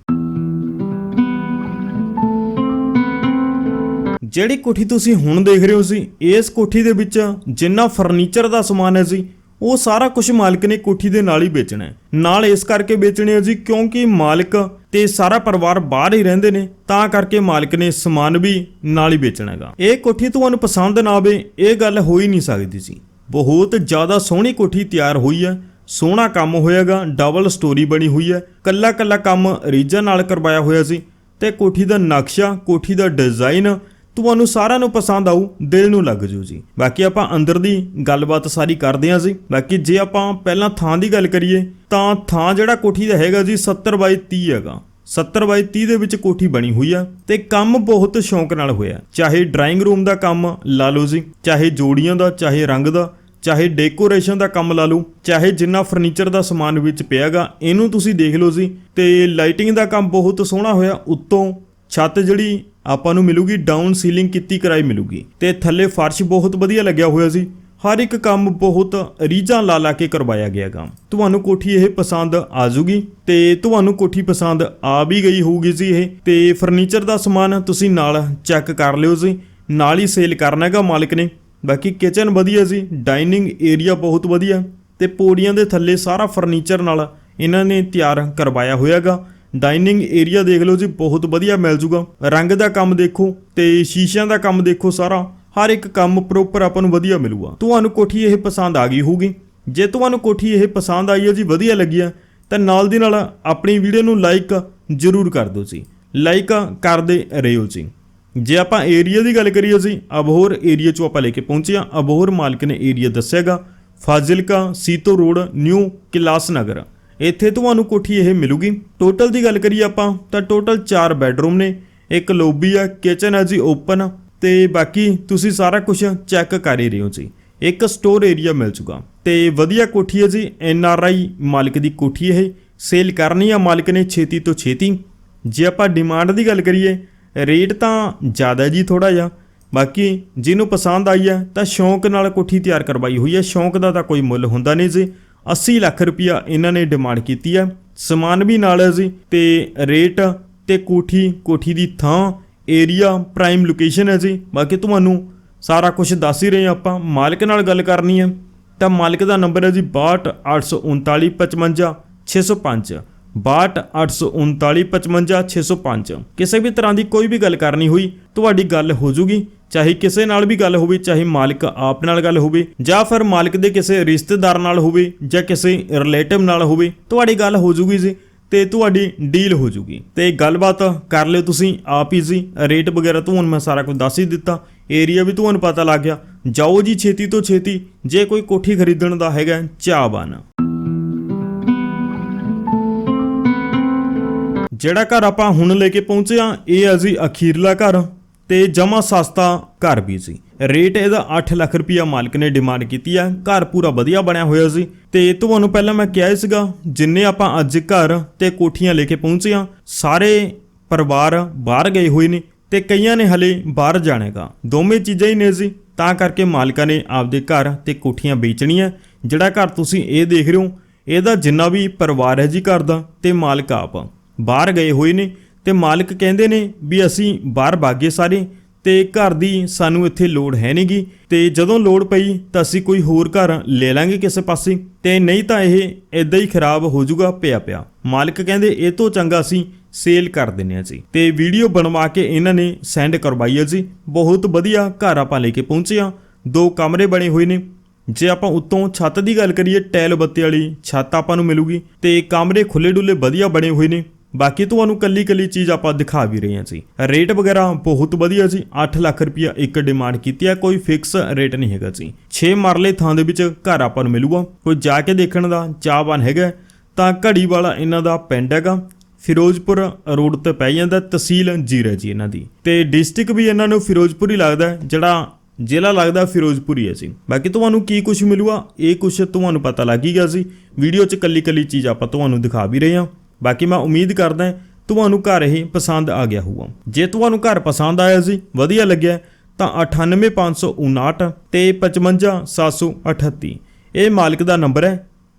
ਜਿਹੜੀ ਕੋਠੀ ਤੁਸੀਂ ਹੁਣ ਦੇਖ ਰਹੇ ਹੋ ਸੀ ਇਸ ਕੋਠੀ ਦੇ ਵਿੱਚ ਜਿੰਨਾ ਫਰਨੀਚਰ ਦਾ ਸਮਾਨ ਹੈ ਜੀ ਉਹ ਸਾਰਾ ਕੁਝ ਮਾਲਕ ਨੇ ਕੋਠੀ ਦੇ ਨਾਲ ਹੀ ਵੇਚਣਾ ਹੈ। ਨਾਲ ਇਸ ਕਰਕੇ ਵੇਚਣੇ ਆ ਜੀ, ਕਿਉਂਕਿ ਮਾਲਕ ਤੇ ਸਾਰਾ ਪਰਿਵਾਰ ਬਾਹਰ ਹੀ ਰਹਿੰਦੇ ਨੇ, ਤਾਂ ਕਰਕੇ ਮਾਲਕ ਨੇ ਸਮਾਨ ਵੀ ਨਾਲ ਹੀ ਵੇਚਣਾ ਹੈਗਾ। ਇਹ ਕੋਠੀ ਤੁਹਾਨੂੰ ਪਸੰਦ ਨਾ ਆਵੇ, ਇਹ ਗੱਲ ਹੋ ਹੀ ਨਹੀਂ ਸਕਦੀ ਸੀ। ਬਹੁਤ ਜ਼ਿਆਦਾ ਸੋਹਣੀ ਕੋਠੀ ਤਿਆਰ ਹੋਈ ਹੈ, ਸੋਹਣਾ ਕੰਮ ਹੋਇਆਗਾ ਡਬਲ ਸਟੋਰੀ ਬਣੀ ਹੋਈ ਹੈ ਕੱਲਾ ਕੱਲਾ ਕੰਮ ਰੀਜਨ ਨਾਲ ਕਰਵਾਇਆ ਹੋਇਆ ਸੀ, ਤੇ ਕੋਠੀ ਦਾ ਨਕਸ਼ਾ, ਕੋਠੀ ਦਾ ਡਿਜ਼ਾਈਨ ਤੁਹਾਨੂੰ ਸਾਰਿਆਂ ਨੂੰ ਪਸੰਦ ਆਊ, ਦਿਲ ਨੂੰ ਲੱਗ ਜੂ ਜੀ। ਬਾਕੀ ਆਪਾਂ ਅੰਦਰ ਦੀ ਗੱਲਬਾਤ ਸਾਰੀ ਕਰਦੇ ਹਾਂ ਜੀ। ਬਾਕੀ ਜੇ ਆਪਾਂ ਪਹਿਲਾਂ ਥਾਂ ਦੀ ਗੱਲ ਕਰੀਏ, ਤਾਂ ਥਾਂ ਜਿਹੜਾ ਕੋਠੀ ਦਾ ਹੈਗਾ ਜੀ 70 ਬਾਈ 30 ਹੈਗਾ। 70 ਬਾਈ 30 ਦੇ ਵਿੱਚ ਕੋਠੀ ਬਣੀ ਹੋਈ ਆ ਤੇ ਕੰਮ ਬਹੁਤ ਸ਼ੌਂਕ ਨਾਲ ਹੋਇਆ। ਚਾਹੇ ਡਰਾਇੰਗ ਰੂਮ ਦਾ ਕੰਮ ਲਾ ਲਓ ਜੀ, ਚਾਹੇ ਜੋੜੀਆਂ ਦਾ, ਚਾਹੇ ਰੰਗ ਦਾ, ਚਾਹੇ ਡੈਕੋਰੇਸ਼ਨ ਦਾ ਕੰਮ ਲਾ ਲਓ, ਚਾਹੇ ਜਿੰਨਾ ਫਰਨੀਚਰ ਦਾ ਸਮਾਨ ਵਿੱਚ ਪਿਆਗਾ ਇਹਨੂੰ ਤੁਸੀਂ ਦੇਖ ਲਓ ਜੀ। ਤੇ ਲਾਈਟਿੰਗ ਦਾ ਕੰਮ ਬਹੁਤ ਸੋਹਣਾ ਹੋਇਆ। ਉੱਤੋਂ ਛੱਤ ਜਿਹੜੀ ਆਪਾਂ ਨੂੰ ਮਿਲੂਗੀ ਡਾਊਨ ਸੀਲਿੰਗ ਕੀਤੀ ਕਰਾਈ ਮਿਲੂਗੀ। ਤੇ ਥੱਲੇ ਫਰਸ਼ ਬਹੁਤ ਵਧੀਆ ਲੱਗਿਆ ਹੋਇਆ ਸੀ। ਹਰ ਇੱਕ ਕੰਮ ਬਹੁਤ ਰੀਝਾਂ ਲਾ ਲਾ ਕੇ ਕਰਵਾਇਆ ਗਿਆ ਕੰਮ ਤੁਹਾਨੂੰ ਕੋਠੀ ਇਹ ਪਸੰਦ ਆ ਜੂਗੀ ਤੇ ਤੁਹਾਨੂੰ ਕੋਠੀ ਪਸੰਦ ਆ ਵੀ ਗਈ ਹੋਊਗੀ ਜੀ ਇਹ। ਤੇ ਫਰਨੀਚਰ ਦਾ ਸਮਾਨ ਤੁਸੀਂ ਨਾਲ ਚੈੱਕ ਕਰ ਲਿਓ ਜੀ। ਨਾਲ ਹੀ ਸੇਲ ਕਰਨਾ ਹੈਗਾ ਮਾਲਕ ਨੇ। ਬਾਕੀ ਕਿਚਨ ਵਧੀਆ ਸੀ ਡਾਈਨਿੰਗ ਏਰੀਆ ਬਹੁਤ ਵਧੀਆ। ਤੇ ਪੌੜੀਆਂ ਦੇ ਥੱਲੇ ਸਾਰਾ ਫਰਨੀਚਰ ਨਾਲ ਇਹਨਾਂ ਨੇ ਤਿਆਰ ਕਰਵਾਇਆ ਹੋਇਆਗਾ ਡਾਈਨਿੰਗ ਏਰੀਆ ਦੇਖ ਲਓ ਜੀ, ਬਹੁਤ ਵਧੀਆ ਮਿਲ ਜੂਗਾ। ਰੰਗ ਦਾ ਕੰਮ ਦੇਖੋ ਤੇ ਸ਼ੀਸ਼ਿਆਂ ਦਾ ਕੰਮ ਦੇਖੋ ਸਾਰਾ। ਹਰ ਇੱਕ ਕੰਮ ਪ੍ਰੋਪਰ ਆਪਾਂ ਨੂੰ ਵਧੀਆ ਮਿਲੂਗਾ। ਤੁਹਾਨੂੰ ਕੋਠੀ ਇਹ ਪਸੰਦ ਆ ਗਈ ਹੋਊਗੀ। ਜੇ ਤੁਹਾਨੂੰ ਕੋਠੀ ਇਹ ਪਸੰਦ ਆਈ ਹੈ ਜੀ, ਵਧੀਆ ਲੱਗੀ ਹੈ, ਤਾਂ ਨਾਲ ਦੀ ਨਾਲ ਆਪਣੀ ਵੀਡੀਓ ਨੂੰ ਲਾਈਕ ਜ਼ਰੂਰ ਕਰ ਦਿਓ ਜੀ। ਲਾਈਕ ਕਰਦੇ ਰਹੋ ਜੀ। ਜੇ ਆਪਾਂ ਏਰੀਆ ਦੀ ਗੱਲ ਕਰੀਏ ਜੀ, ਅਬੋਹਰ ਏਰੀਆ ਚੋਂ ਆਪਾਂ ਲੈ ਕੇ ਪਹੁੰਚੇ ਆ ਅਬੋਹਰ ਮਾਲਕ ਨੇ ਏਰੀਆ ਦੱਸਿਆਗਾ, ਫਾਜ਼ਿਲਕਾ, ਸੀਤੋ ਰੋਡ, ਨਿਊ ਕਿਲਾਸ ਨਗਰ। ਇੱਥੇ ਤੁਹਾਨੂੰ ਕੋਠੀ ਇਹ ਮਿਲੂਗੀ। ਟੋਟਲ ਦੀ ਗੱਲ ਕਰੀਏ ਆਪਾਂ, ਤਾਂ ਟੋਟਲ 4 ਬੈੱਡਰੂਮ ਨੇ। ਇੱਕ ਲੌਬੀ ਆ ਕਿਚਨ ਹੈ ਜੀ ਓਪਨ ਤੇ ਬਾਕੀ ਤੁਸੀਂ ਸਾਰਾ ਕੁਝ ਚੈੱਕ ਕਰ ਹੀ ਰਹੇ ਹੋ ਜੀ। ਇੱਕ ਸਟੋਰ ਏਰੀਆ ਮਿਲ ਚੁੱਕਾ ਤੇ ਵਧੀਆ ਕੋਠੀ ਹੈ ਜੀ ਐਨ ਆਰ ਆਈ ਮਾਲਕ ਦੀ ਕੋਠੀ ਇਹ। ਸੇਲ ਕਰਨੀ ਆ ਮਾਲਕ ਨੇ ਛੇਤੀ ਤੋਂ ਛੇਤੀ। ਜੇ ਆਪਾਂ ਡਿਮਾਂਡ ਦੀ ਗੱਲ ਕਰੀਏ ਰੇਟ ਤਾਂ ਜ਼ਿਆਦਾ ਜੀ ਥੋੜਾ ਜਿਹਾ। ਬਾਕੀ ਜਿਹਨੂੰ ਪਸੰਦ ਆਈ ਹੈ ਤਾਂ ਸ਼ੌਂਕ ਨਾਲ ਕੋਠੀ ਤਿਆਰ ਕਰਵਾਈ ਹੋਈ ਹੈ ਸ਼ੌਂਕ ਦਾ ਤਾਂ ਕੋਈ ਮੁੱਲ ਹੁੰਦਾ ਨਹੀਂ ਜੀ। 80 ਲੱਖ ਰੁਪਇਆ ਇਹਨਾਂ ਨੇ ਡਿਮਾਂਡ ਕੀਤੀ ਹੈ। ਸਮਾਨ ਵੀ ਨਾਲ ਹੈ ਜੀ ਤੇ ਰੇਟ ਤੇ ਕੋਠੀ ਕੋਠੀ ਦੀ ਥਾਂ ਏਰੀਆ ਪ੍ਰਾਈਮ ਲੋਕੇਸ਼ਨ ਹੈ ਜੀ। ਬਾਕੀ ਤੁਹਾਨੂੰ ਸਾਰਾ ਕੁਝ ਦੱਸ ਹੀ ਰਹੇ ਆਪਾਂ। ਮਾਲਕ ਨਾਲ ਗੱਲ ਕਰਨੀ ਹੈ। ਤਾਂ ਮਾਲਕ ਦਾ ਨੰਬਰ ਹੈ ਜੀ 6283955605 6283955605 ਕਿਸੇ ਵੀ ਤਰ੍ਹਾਂ ਦੀ ਕੋਈ ਵੀ ਗੱਲ ਕਰਨੀ ਹੋਈ, ਤੁਹਾਡੀ ਗੱਲ ਹੋ ਜੂਗੀ। ਚਾਹੇ ਕਿਸੇ ਨਾਲ ਵੀ ਗੱਲ ਹੋਵੇ, ਚਾਹੇ ਮਾਲਕ ਆਪ ਨਾਲ ਗੱਲ ਹੋਵੇ, ਜਾਂ ਫਿਰ ਮਾਲਕ ਦੇ ਕਿਸੇ ਰਿਸ਼ਤੇਦਾਰ ਨਾਲ ਹੋਵੇ, ਜਾਂ ਕਿਸੇ ਰਿਲੇਟਿਵ ਨਾਲ ਹੋਵੇ, ਤੁਹਾਡੀ ਗੱਲ ਹੋ ਜੂਗੀ ਜੀ ਤੇ ਤੁਹਾਡੀ ਡੀਲ ਹੋ ਜੂਗੀ। ਤੇ ਗੱਲਬਾਤ ਕਰ ਲਿਓ ਤੁਸੀਂ ਆਪ ਹੀ ਜੀ। ਰੇਟ ਵਗੈਰਾ ਤੁਹਾਨੂੰ ਮੈਂ ਸਾਰਾ ਕੁਝ ਦੱਸ ਹੀ ਦਿੱਤਾ। ਏਰੀਆ ਵੀ ਤੁਹਾਨੂੰ ਪਤਾ ਲੱਗ ਗਿਆ। ਜਾਓ ਜੀ ਛੇਤੀ ਤੋਂ ਛੇਤੀ, ਜੇ ਕੋਈ ਕੋਠੀ ਖਰੀਦਣ ਦਾ ਹੈਗਾ, ਚਾਹਵਾਨ। ਜਿਹੜਾ ਘਰ ਆਪਾਂ ਹੁਣ ਲੈ ਕੇ ਪਹੁੰਚੇ ਆ ਇਹ ਆ ਜੀ ਅਖੀਰਲਾ ਘਰ ਤੇ ਜਮਾ ਸਸਤਾ ਘਰ ਵੀ ਸੀ। ਰੇਟ ਇਹਦਾ 8 ਲੱਖ ਰੁਪਇਆ ਮਾਲਕ ਨੇ ਡਿਮਾਂਡ ਕੀਤੀ ਆ। ਘਰ ਪੂਰਾ ਵਧੀਆ ਬਣਿਆ ਹੋਇਆ ਸੀ। ਤੇ ਤੁਹਾਨੂੰ ਪਹਿਲਾਂ ਮੈਂ ਕਿਹਾ ਸੀਗਾ, ਜਿੰਨੇ ਆਪਾਂ ਅੱਜ ਘਰ ਤੇ ਕੋਠੀਆਂ ਲੈ ਕੇ ਪਹੁੰਚੇ ਆ ਸਾਰੇ ਪਰਿਵਾਰ ਬਾਹਰ ਗਏ ਹੋਏ ਨੇ ਤੇ ਕਈਆਂ ਨੇ ਹਲੇ ਬਾਹਰ ਜਾਣੇਗਾ ਦੋਵੇਂ ਚੀਜ਼ਾਂ ਹੀ ਨੇ ਜੀ। ਤਾਂ ਕਰਕੇ ਮਾਲਕਾਂ ਨੇ ਆਪਦੇ ਘਰ ਤੇ ਕੋਠੀਆਂ ਵੇਚਣੀਆਂ। ਜਿਹੜਾ ਘਰ ਤੁਸੀਂ ਇਹ ਦੇਖ ਰਹੇ ਹੋ, ਇਹਦਾ ਜਿੰਨਾ ਵੀ ਪਰਿਵਾਰ ਹੈ ਜੀ ਘਰ ਦਾ ਤੇ ਮਾਲਕ ਆਪ। ਬਾਹਰ ਗਏ ਹੋਏ ਨੇ ਤੇ ਮਾਲਕ ਕਹਿੰਦੇ ਨੇ ਵੀ ਅਸੀਂ ਬਾਹਰ ਭਾਗੇ ਸਾਰੇ ਤੇ ਘਰ ਦੀ ਸਾਨੂੰ ਇੱਥੇ ਲੋੜ ਹੈ ਨਹੀਂਗੀ ਤੇ ਜਦੋਂ ਲੋੜ ਪਈ ਤਾਂ ਅਸੀਂ ਕੋਈ ਹੋਰ ਘਰ ਲੈ ਲਾਂਗੇ ਕਿਸੇ ਪਾਸੇ ਤੇ ਨਹੀਂ ਤਾਂ ਇਹ ਇਦਾਂ ਹੀ ਖਰਾਬ ਹੋ ਜਾਊਗਾ ਪਿਆ ਪਿਆ। ਮਾਲਕ ਕਹਿੰਦੇ ਇਹ ਤੋਂ ਚੰਗਾ ਅਸੀਂ ਸੇਲ ਕਰ ਦਿੰਨੇ ਆ ਜੀ। ਤੇ ਵੀਡੀਓ ਬਣਵਾ ਕੇ ਇਹਨਾਂ ਨੇ ਸੈਂਡ ਕਰਵਾਈ ਹੈ ਜੀ। ਬਹੁਤ ਵਧੀਆ ਘਰ ਆਪਾਂ ਲੈ ਕੇ ਪਹੁੰਚੇ ਆ ਦੋ ਕਮਰੇ ਬਣੇ ਹੋਏ ਨੇ। ਜੇ ਆਪਾਂ ਉੱਤੋਂ ਛੱਤ ਦੀ ਗੱਲ ਕਰੀਏ, ਟੈਲ ਬੱਤੀ ਵਾਲੀ ਛੱਤ ਆਪਾਂ ਨੂੰ ਮਿਲੂਗੀ। ਤੇ ਕਮਰੇ ਖੁੱਲੇ ਡੁੱਲੇ ਵਧੀਆ ਬਣੇ ਹੋਏ ਨੇ। ਬਾਕੀ ਤੁਹਾਨੂੰ ਕੱਲੀ ਕੱਲੀ ਚੀਜ਼ ਆਪਾਂ ਦਿਖਾ ਵੀ ਰਹੇ ਹਾਂ ਜੀ ਰੇਟ ਵਗੈਰਾ ਬਹੁਤ ਵਧੀਆ ਜੀ 8 ਲੱਖ ਰੁਪਇਆ ਇੱਕ ਡਿਮਾਂਡ ਕੀਤੀ ਹੈ, ਕੋਈ ਫਿਕਸ ਰੇਟ ਨਹੀਂ ਹੈਗਾ ਜੀ 6 ਮਰਲੇ ਥਾਂ ਦੇ ਵਿੱਚ ਘਰ ਆਪਾਂ ਨੂੰ ਮਿਲੂਗਾ। ਕੋਈ ਜਾ ਕੇ ਦੇਖਣ ਦਾ ਚਾਹਵਾਨ ਹੈਗਾ ਤਾਂ ਘੜੀ ਵਾਲਾ ਇਹਨਾਂ ਦਾ ਪਿੰਡ ਹੈਗਾ। ਫਿਰੋਜ਼ਪੁਰ ਰੋਡ ਤੇ ਪੈ ਜਾਂਦਾ ਤਹਿਸੀਲ ਜੀਰਾ ਜੀ ਇਹਨਾਂ ਦੀ। ਤੇ ਡਿਸਟ੍ਰਿਕਟ ਵੀ ਇਹਨਾਂ ਨੂੰ ਫਿਰੋਜ਼ਪੁਰ ਹੀ ਲੱਗਦਾ ਜਿਹੜਾ ਜ਼ਿਲ੍ਹਾ ਲੱਗਦਾ ਫਿਰੋਜ਼ਪੁਰ ਹੀ ਹੈ ਜੀ। ਬਾਕੀ ਤੁਹਾਨੂੰ ਕੀ ਕੁਝ ਮਿਲੂਗਾ, ਇਹ ਕੁਝ ਤੁਹਾਨੂੰ ਪਤਾ ਲੱਗ ਹੀ ਗਿਆ ਸੀ। ਵੀਡੀਓ 'ਚ ਕੱਲੀ ਕੱਲੀ ਚੀਜ਼ ਆਪਾਂ ਤੁਹਾਨੂੰ ਦਿਖਾ ਵੀ ਰਹੇ ਹਾਂ। ਬਾਕੀ ਮੈਂ ਉਮੀਦ ਕਰਦਾ ਤੁਹਾਨੂੰ ਘਰ ਇਹ ਪਸੰਦ ਆ ਗਿਆ ਹੋਊਗਾ। ਜੇ ਤੁਹਾਨੂੰ ਘਰ ਪਸੰਦ ਆਇਆ ਸੀ, ਵਧੀਆ ਲੱਗਿਆ, ਤਾਂ 98559 ਤੇ 55738 ਇਹ ਮਾਲਕ ਦਾ ਨੰਬਰ ਹੈ।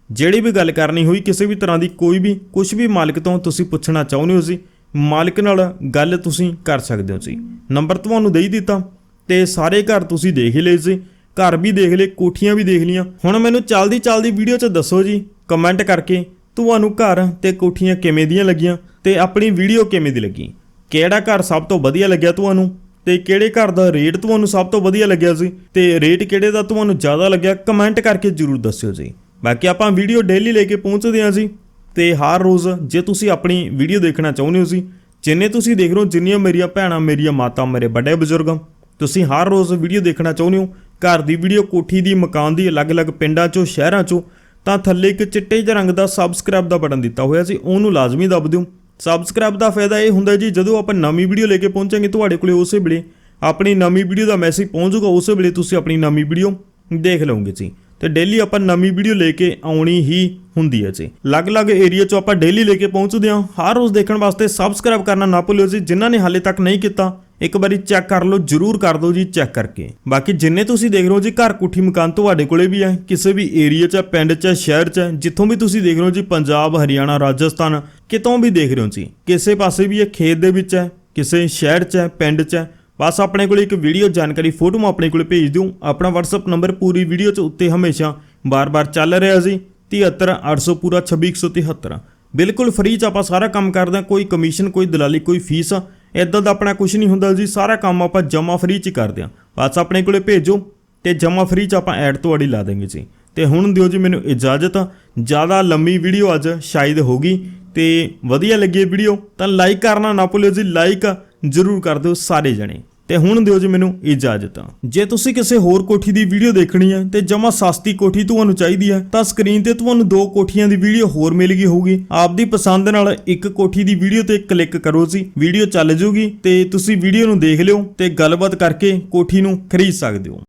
ਜਿਹੜੀ ਵੀ ਗੱਲ ਕਰਨੀ ਹੋਈ, ਕਿਸੇ ਵੀ ਤਰ੍ਹਾਂ ਦੀ ਕੋਈ ਵੀ ਕੁਝ ਵੀ ਮਾਲਕ ਤੋਂ ਤੁਸੀਂ ਪੁੱਛਣਾ ਚਾਹੁੰਦੇ ਹੋ ਸੀ, ਮਾਲਕ ਨਾਲ ਗੱਲ ਤੁਸੀਂ ਕਰ ਸਕਦੇ ਹੋ ਜੀ ਨੰਬਰ ਤੁਹਾਨੂੰ ਦੇ ਹੀ ਦਿੱਤਾ ਤੇ ਸਾਰੇ ਘਰ ਤੁਸੀਂ ਦੇਖ ਹੀ ਲਏ ਸੀ। ਘਰ ਵੀ ਦੇਖ ਲਏ, ਕੋਠੀਆਂ ਵੀ ਦੇਖ ਲੀਆਂ ਹੁਣ ਮੈਨੂੰ ਚੱਲਦੀ ਚੱਲਦੀ ਵੀਡੀਓ 'ਚ ਦੱਸੋ ਜੀ ਕਮੈਂਟ ਕਰਕੇ ਤੁਹਾਨੂੰ ਘਰ ਤੇ ਕੋਠੀਆਂ ਕਿਵੇਂ ਦੀਆਂ ਲੱਗੀਆਂ ਤੇ ਆਪਣੀ ਵੀਡੀਓ ਕਿਵੇਂ ਦੀ ਲੱਗੀ? ਕਿਹੜਾ ਘਰ ਸਭ ਤੋਂ ਵਧੀਆ ਲੱਗਿਆ ਤੁਹਾਨੂੰ ਤੇ ਕਿਹੜੇ ਘਰ ਦਾ ਰੇਟ ਤੁਹਾਨੂੰ ਸਭ ਤੋਂ ਵਧੀਆ ਲੱਗਿਆ ਸੀ? ਤੇ ਰੇਟ ਕਿਹੜੇ ਦਾ ਤੁਹਾਨੂੰ ਜ਼ਿਆਦਾ ਲੱਗਿਆ? ਕਮੈਂਟ ਕਰਕੇ ਜਰੂਰ ਦੱਸਿਓ ਜੀ। ਬਾਕੀ ਆਪਾਂ ਵੀਡੀਓ ਡੇਲੀ ਲੈ ਕੇ ਪਹੁੰਚਦੇ ਹਾਂ ਜੀ। ਤੇ ਹਰ ਰੋਜ਼ ਜੇ ਤੁਸੀਂ ਆਪਣੀ ਵੀਡੀਓ ਦੇਖਣਾ ਚਾਹੁੰਦੇ ਹੋ ਜੀ, ਜਿੰਨੇ ਤੁਸੀਂ ਦੇਖ ਰਹੇ ਹੋ, ਜਿੰਨੀਆਂ ਮੇਰੀਆਂ ਭੈਣਾਂ, ਮੇਰੀਆਂ ਮਾਤਾ, ਮੇਰੇ ਵੱਡੇ ਬਜ਼ੁਰਗ, ਤੁਸੀਂ ਹਰ ਰੋਜ਼ ਵੀਡੀਓ ਦੇਖਣਾ ਚਾਹੁੰਦੇ ਹੋ। ਘਰ ਦੀ ਵੀਡੀਓ, ਕੋਠੀ ਦੀ, ਮਕਾਨ ਦੀ, ਅਲੱਗ-ਅਲੱਗ ਪਿੰਡਾਂ 'ਚੋਂ, ਸ਼ਹਿਰਾਂ 'ਚੋਂ ਤਾਂ ਥੱਲੇ ਇੱਕ ਚਿੱਟੇ ਜਿਹੇ ਰੰਗ ਦਾ ਸਬਸਕ੍ਰਾਈਬ ਦਾ ਬਟਨ ਦਿੱਤਾ ਹੋਇਆ ਸੀ, ਉਹਨੂੰ ਲਾਜ਼ਮੀ ਦਬ ਦਿਓ। ਸਬਸਕ੍ਰਾਈਬ ਦਾ ਫਾਇਦਾ ਇਹ ਹੁੰਦਾ ਜੀ, ਜਦੋਂ ਆਪਾਂ ਨਵੀਂ ਵੀਡੀਓ ਲੈ ਕੇ ਪਹੁੰਚਾਂਗੇ ਤੁਹਾਡੇ ਕੋਲੇ ਉਸੇ ਵੇਲੇ, ਆਪਣੀ ਨਵੀਂ ਵੀਡੀਓ ਦਾ ਮੈਸੇਜ ਪਹੁੰਚੂਗਾ ਉਸੇ ਵੇਲੇ ਤੁਸੀਂ ਆਪਣੀ ਨਵੀਂ ਵੀਡੀਓ ਦੇਖ ਲਓਗੇ ਜੀ। ਤੇ ਡੇਲੀ ਆਪਾਂ ਨਵੀਂ ਵੀਡੀਓ ਲੈ ਕੇ ਆਉਣੀ ਹੀ ਹੁੰਦੀ ਹੈ ਜੀ। ਅਲੱਗ-ਅਲੱਗ ਏਰੀਆ 'ਚੋਂ ਆਪਾਂ ਡੇਲੀ ਲੈ ਕੇ ਪਹੁੰਚਦੇ ਹਾਂ। ਹਰ ਰੋਜ਼ ਦੇਖਣ ਵਾਸਤੇ ਸਬਸਕ੍ਰਾਈਬ ਕਰਨਾ ਨਾ ਭੁੱਲਿਓ ਜੀ, ਜਿਨ੍ਹਾਂ ਨੇ ਹਾਲੇ ਤੱਕ ਨਹੀਂ ਕੀਤਾ ਇੱਕ ਵਾਰੀ ਚੈੱਕ ਕਰ ਲਓ, ਜਰੂਰ ਕਰ ਦਿਓ ਜੀ ਚੈੱਕ ਕਰਕੇ। ਬਾਕੀ ਜਿੰਨੇ ਤੁਸੀਂ ਦੇਖ ਰਹੇ ਹੋ ਜੀ ਘਰ ਕੋਠੀ ਮਕਾਨ ਤੁਹਾਡੇ ਕੋਲੇ ਵੀ ਹੈ, ਕਿਸੇ ਵੀ ਏਰੀਆ 'ਚ ਪਿੰਡ 'ਚ ਸ਼ਹਿਰ 'ਚ ਜਿੱਥੋਂ ਵੀ ਤੁਸੀਂ ਦੇਖ ਰਹੇ ਹੋ ਜੀ ਪੰਜਾਬ, ਹਰਿਆਣਾ, ਰਾਜਸਥਾਨ, ਕਿਤੋਂ ਵੀ ਦੇਖ ਰਹੇ ਹੋ ਜੀ ਕਿਸੇ ਪਾਸੇ ਵੀ ਇਹ ਖੇਤ ਦੇ ਵਿੱਚ ਹੈ, ਕਿਸੇ ਸ਼ਹਿਰ 'ਚ ਹੈ, ਪਿੰਡ 'ਚ ਹੈ, ਬਸ ਆਪਣੇ ਕੋਲ ਇੱਕ ਵੀਡੀਓ ਜਾਣਕਾਰੀ ਫੋਟੋ ਆਪਣੇ ਕੋਲ ਭੇਜ ਦਿਓ ਆਪਣਾ WhatsApp ਨੰਬਰ ਪੂਰੀ ਵੀਡੀਓ 'ਚ ਉੱਤੇ ਹਮੇਸ਼ਾ ਬਾਰ-ਬਾਰ ਚੱਲ ਰਿਹਾ ਜੀ 73800 ਪੂਰਾ 2673 ਬਿਲਕੁਲ ਫ੍ਰੀ 'ਚ ਆਪਾਂ ਸਾਰਾ ਕੰਮ ਕਰਦੇ ਹਾਂ, ਕੋਈ ਕਮਿਸ਼ਨ ਕੋਈ ਦਲਾਲੀ, ਕੋਈ ਫੀਸ ਇਦਾਂ ਦਾ ਆਪਣਾ ਕੁਝ ਨਹੀਂ ਹੁੰਦਾ ਜੀ, ਸਾਰਾ ਕੰਮ ਆਪਾਂ ਜਮਾ ਫ੍ਰੀ 'ਚ ਕਰਦੇ ਹਾਂ। ਬਸ ਆਪਣੇ ਕੋਲੇ ਭੇਜੋ ਤੇ ਜਮਾ ਫ੍ਰੀ 'ਚ ਆਪਾਂ ਐਡ ਤੁਹਾਡੀ ਲਾ ਦੇਂਗੇ ਜੀ। ਤੇ ਹੁਣ ਦਿਓ ਜੀ ਮੈਨੂੰ ਇਜਾਜ਼ਤ, ਜ਼ਿਆਦਾ ਲੰਮੀ ਵੀਡੀਓ ਅੱਜ ਸ਼ਾਇਦ ਹੋਗੀ ਤੇ ਵਧੀਆ ਲੱਗੀ ਵੀਡੀਓ ਤਾਂ ਲਾਈਕ ਕਰਨਾ ਨਾ ਭੁੱਲਿਓ ਜੀ ਲਾਈਕ ਜ਼ਰੂਰ ਕਰ ਦਿਓ ਸਾਰੇ ਜਣੇ। ਤੇ ਹੁਣ ਦਿਓ ਜੀ ਮੈਨੂੰ ਇਜਾਜ਼ਤ। ਜੇ ਤੁਸੀਂ ਕਿਸੇ ਹੋਰ ਕੋਠੀ ਦੀ ਵੀਡੀਓ ਦੇਖਣੀ ਹੈ ਤੇ ਜਮਾ ਸਸਤੀ ਕੋਠੀ ਤੁਹਾਨੂੰ ਚਾਹੀਦੀ ਹੈ, ਤਾਂ ਸਕਰੀਨ ਤੇ ਤੁਹਾਨੂੰ ਦੋ ਕੋਠੀਆਂ ਦੀ ਵੀਡੀਓ ਹੋਰ ਮਿਲ ਗਈ ਹੋਊਗੀ। ਆਪਦੀ ਪਸੰਦ ਨਾਲ ਇੱਕ ਕੋਠੀ ਦੀ ਵੀਡੀਓ ਤੇ ਕਲਿੱਕ ਕਰੋ ਜੀ। ਵੀਡੀਓ ਚੱਲ ਜੂਗੀ ਤੇ ਤੁਸੀਂ ਵੀਡੀਓ ਨੂੰ ਦੇਖ ਲਿਓ ਤੇ ਗੱਲਬਾਤ ਕਰਕੇ ਕੋਠੀ ਨੂੰ ਖਰੀਦ ਸਕਦੇ ਹੋ।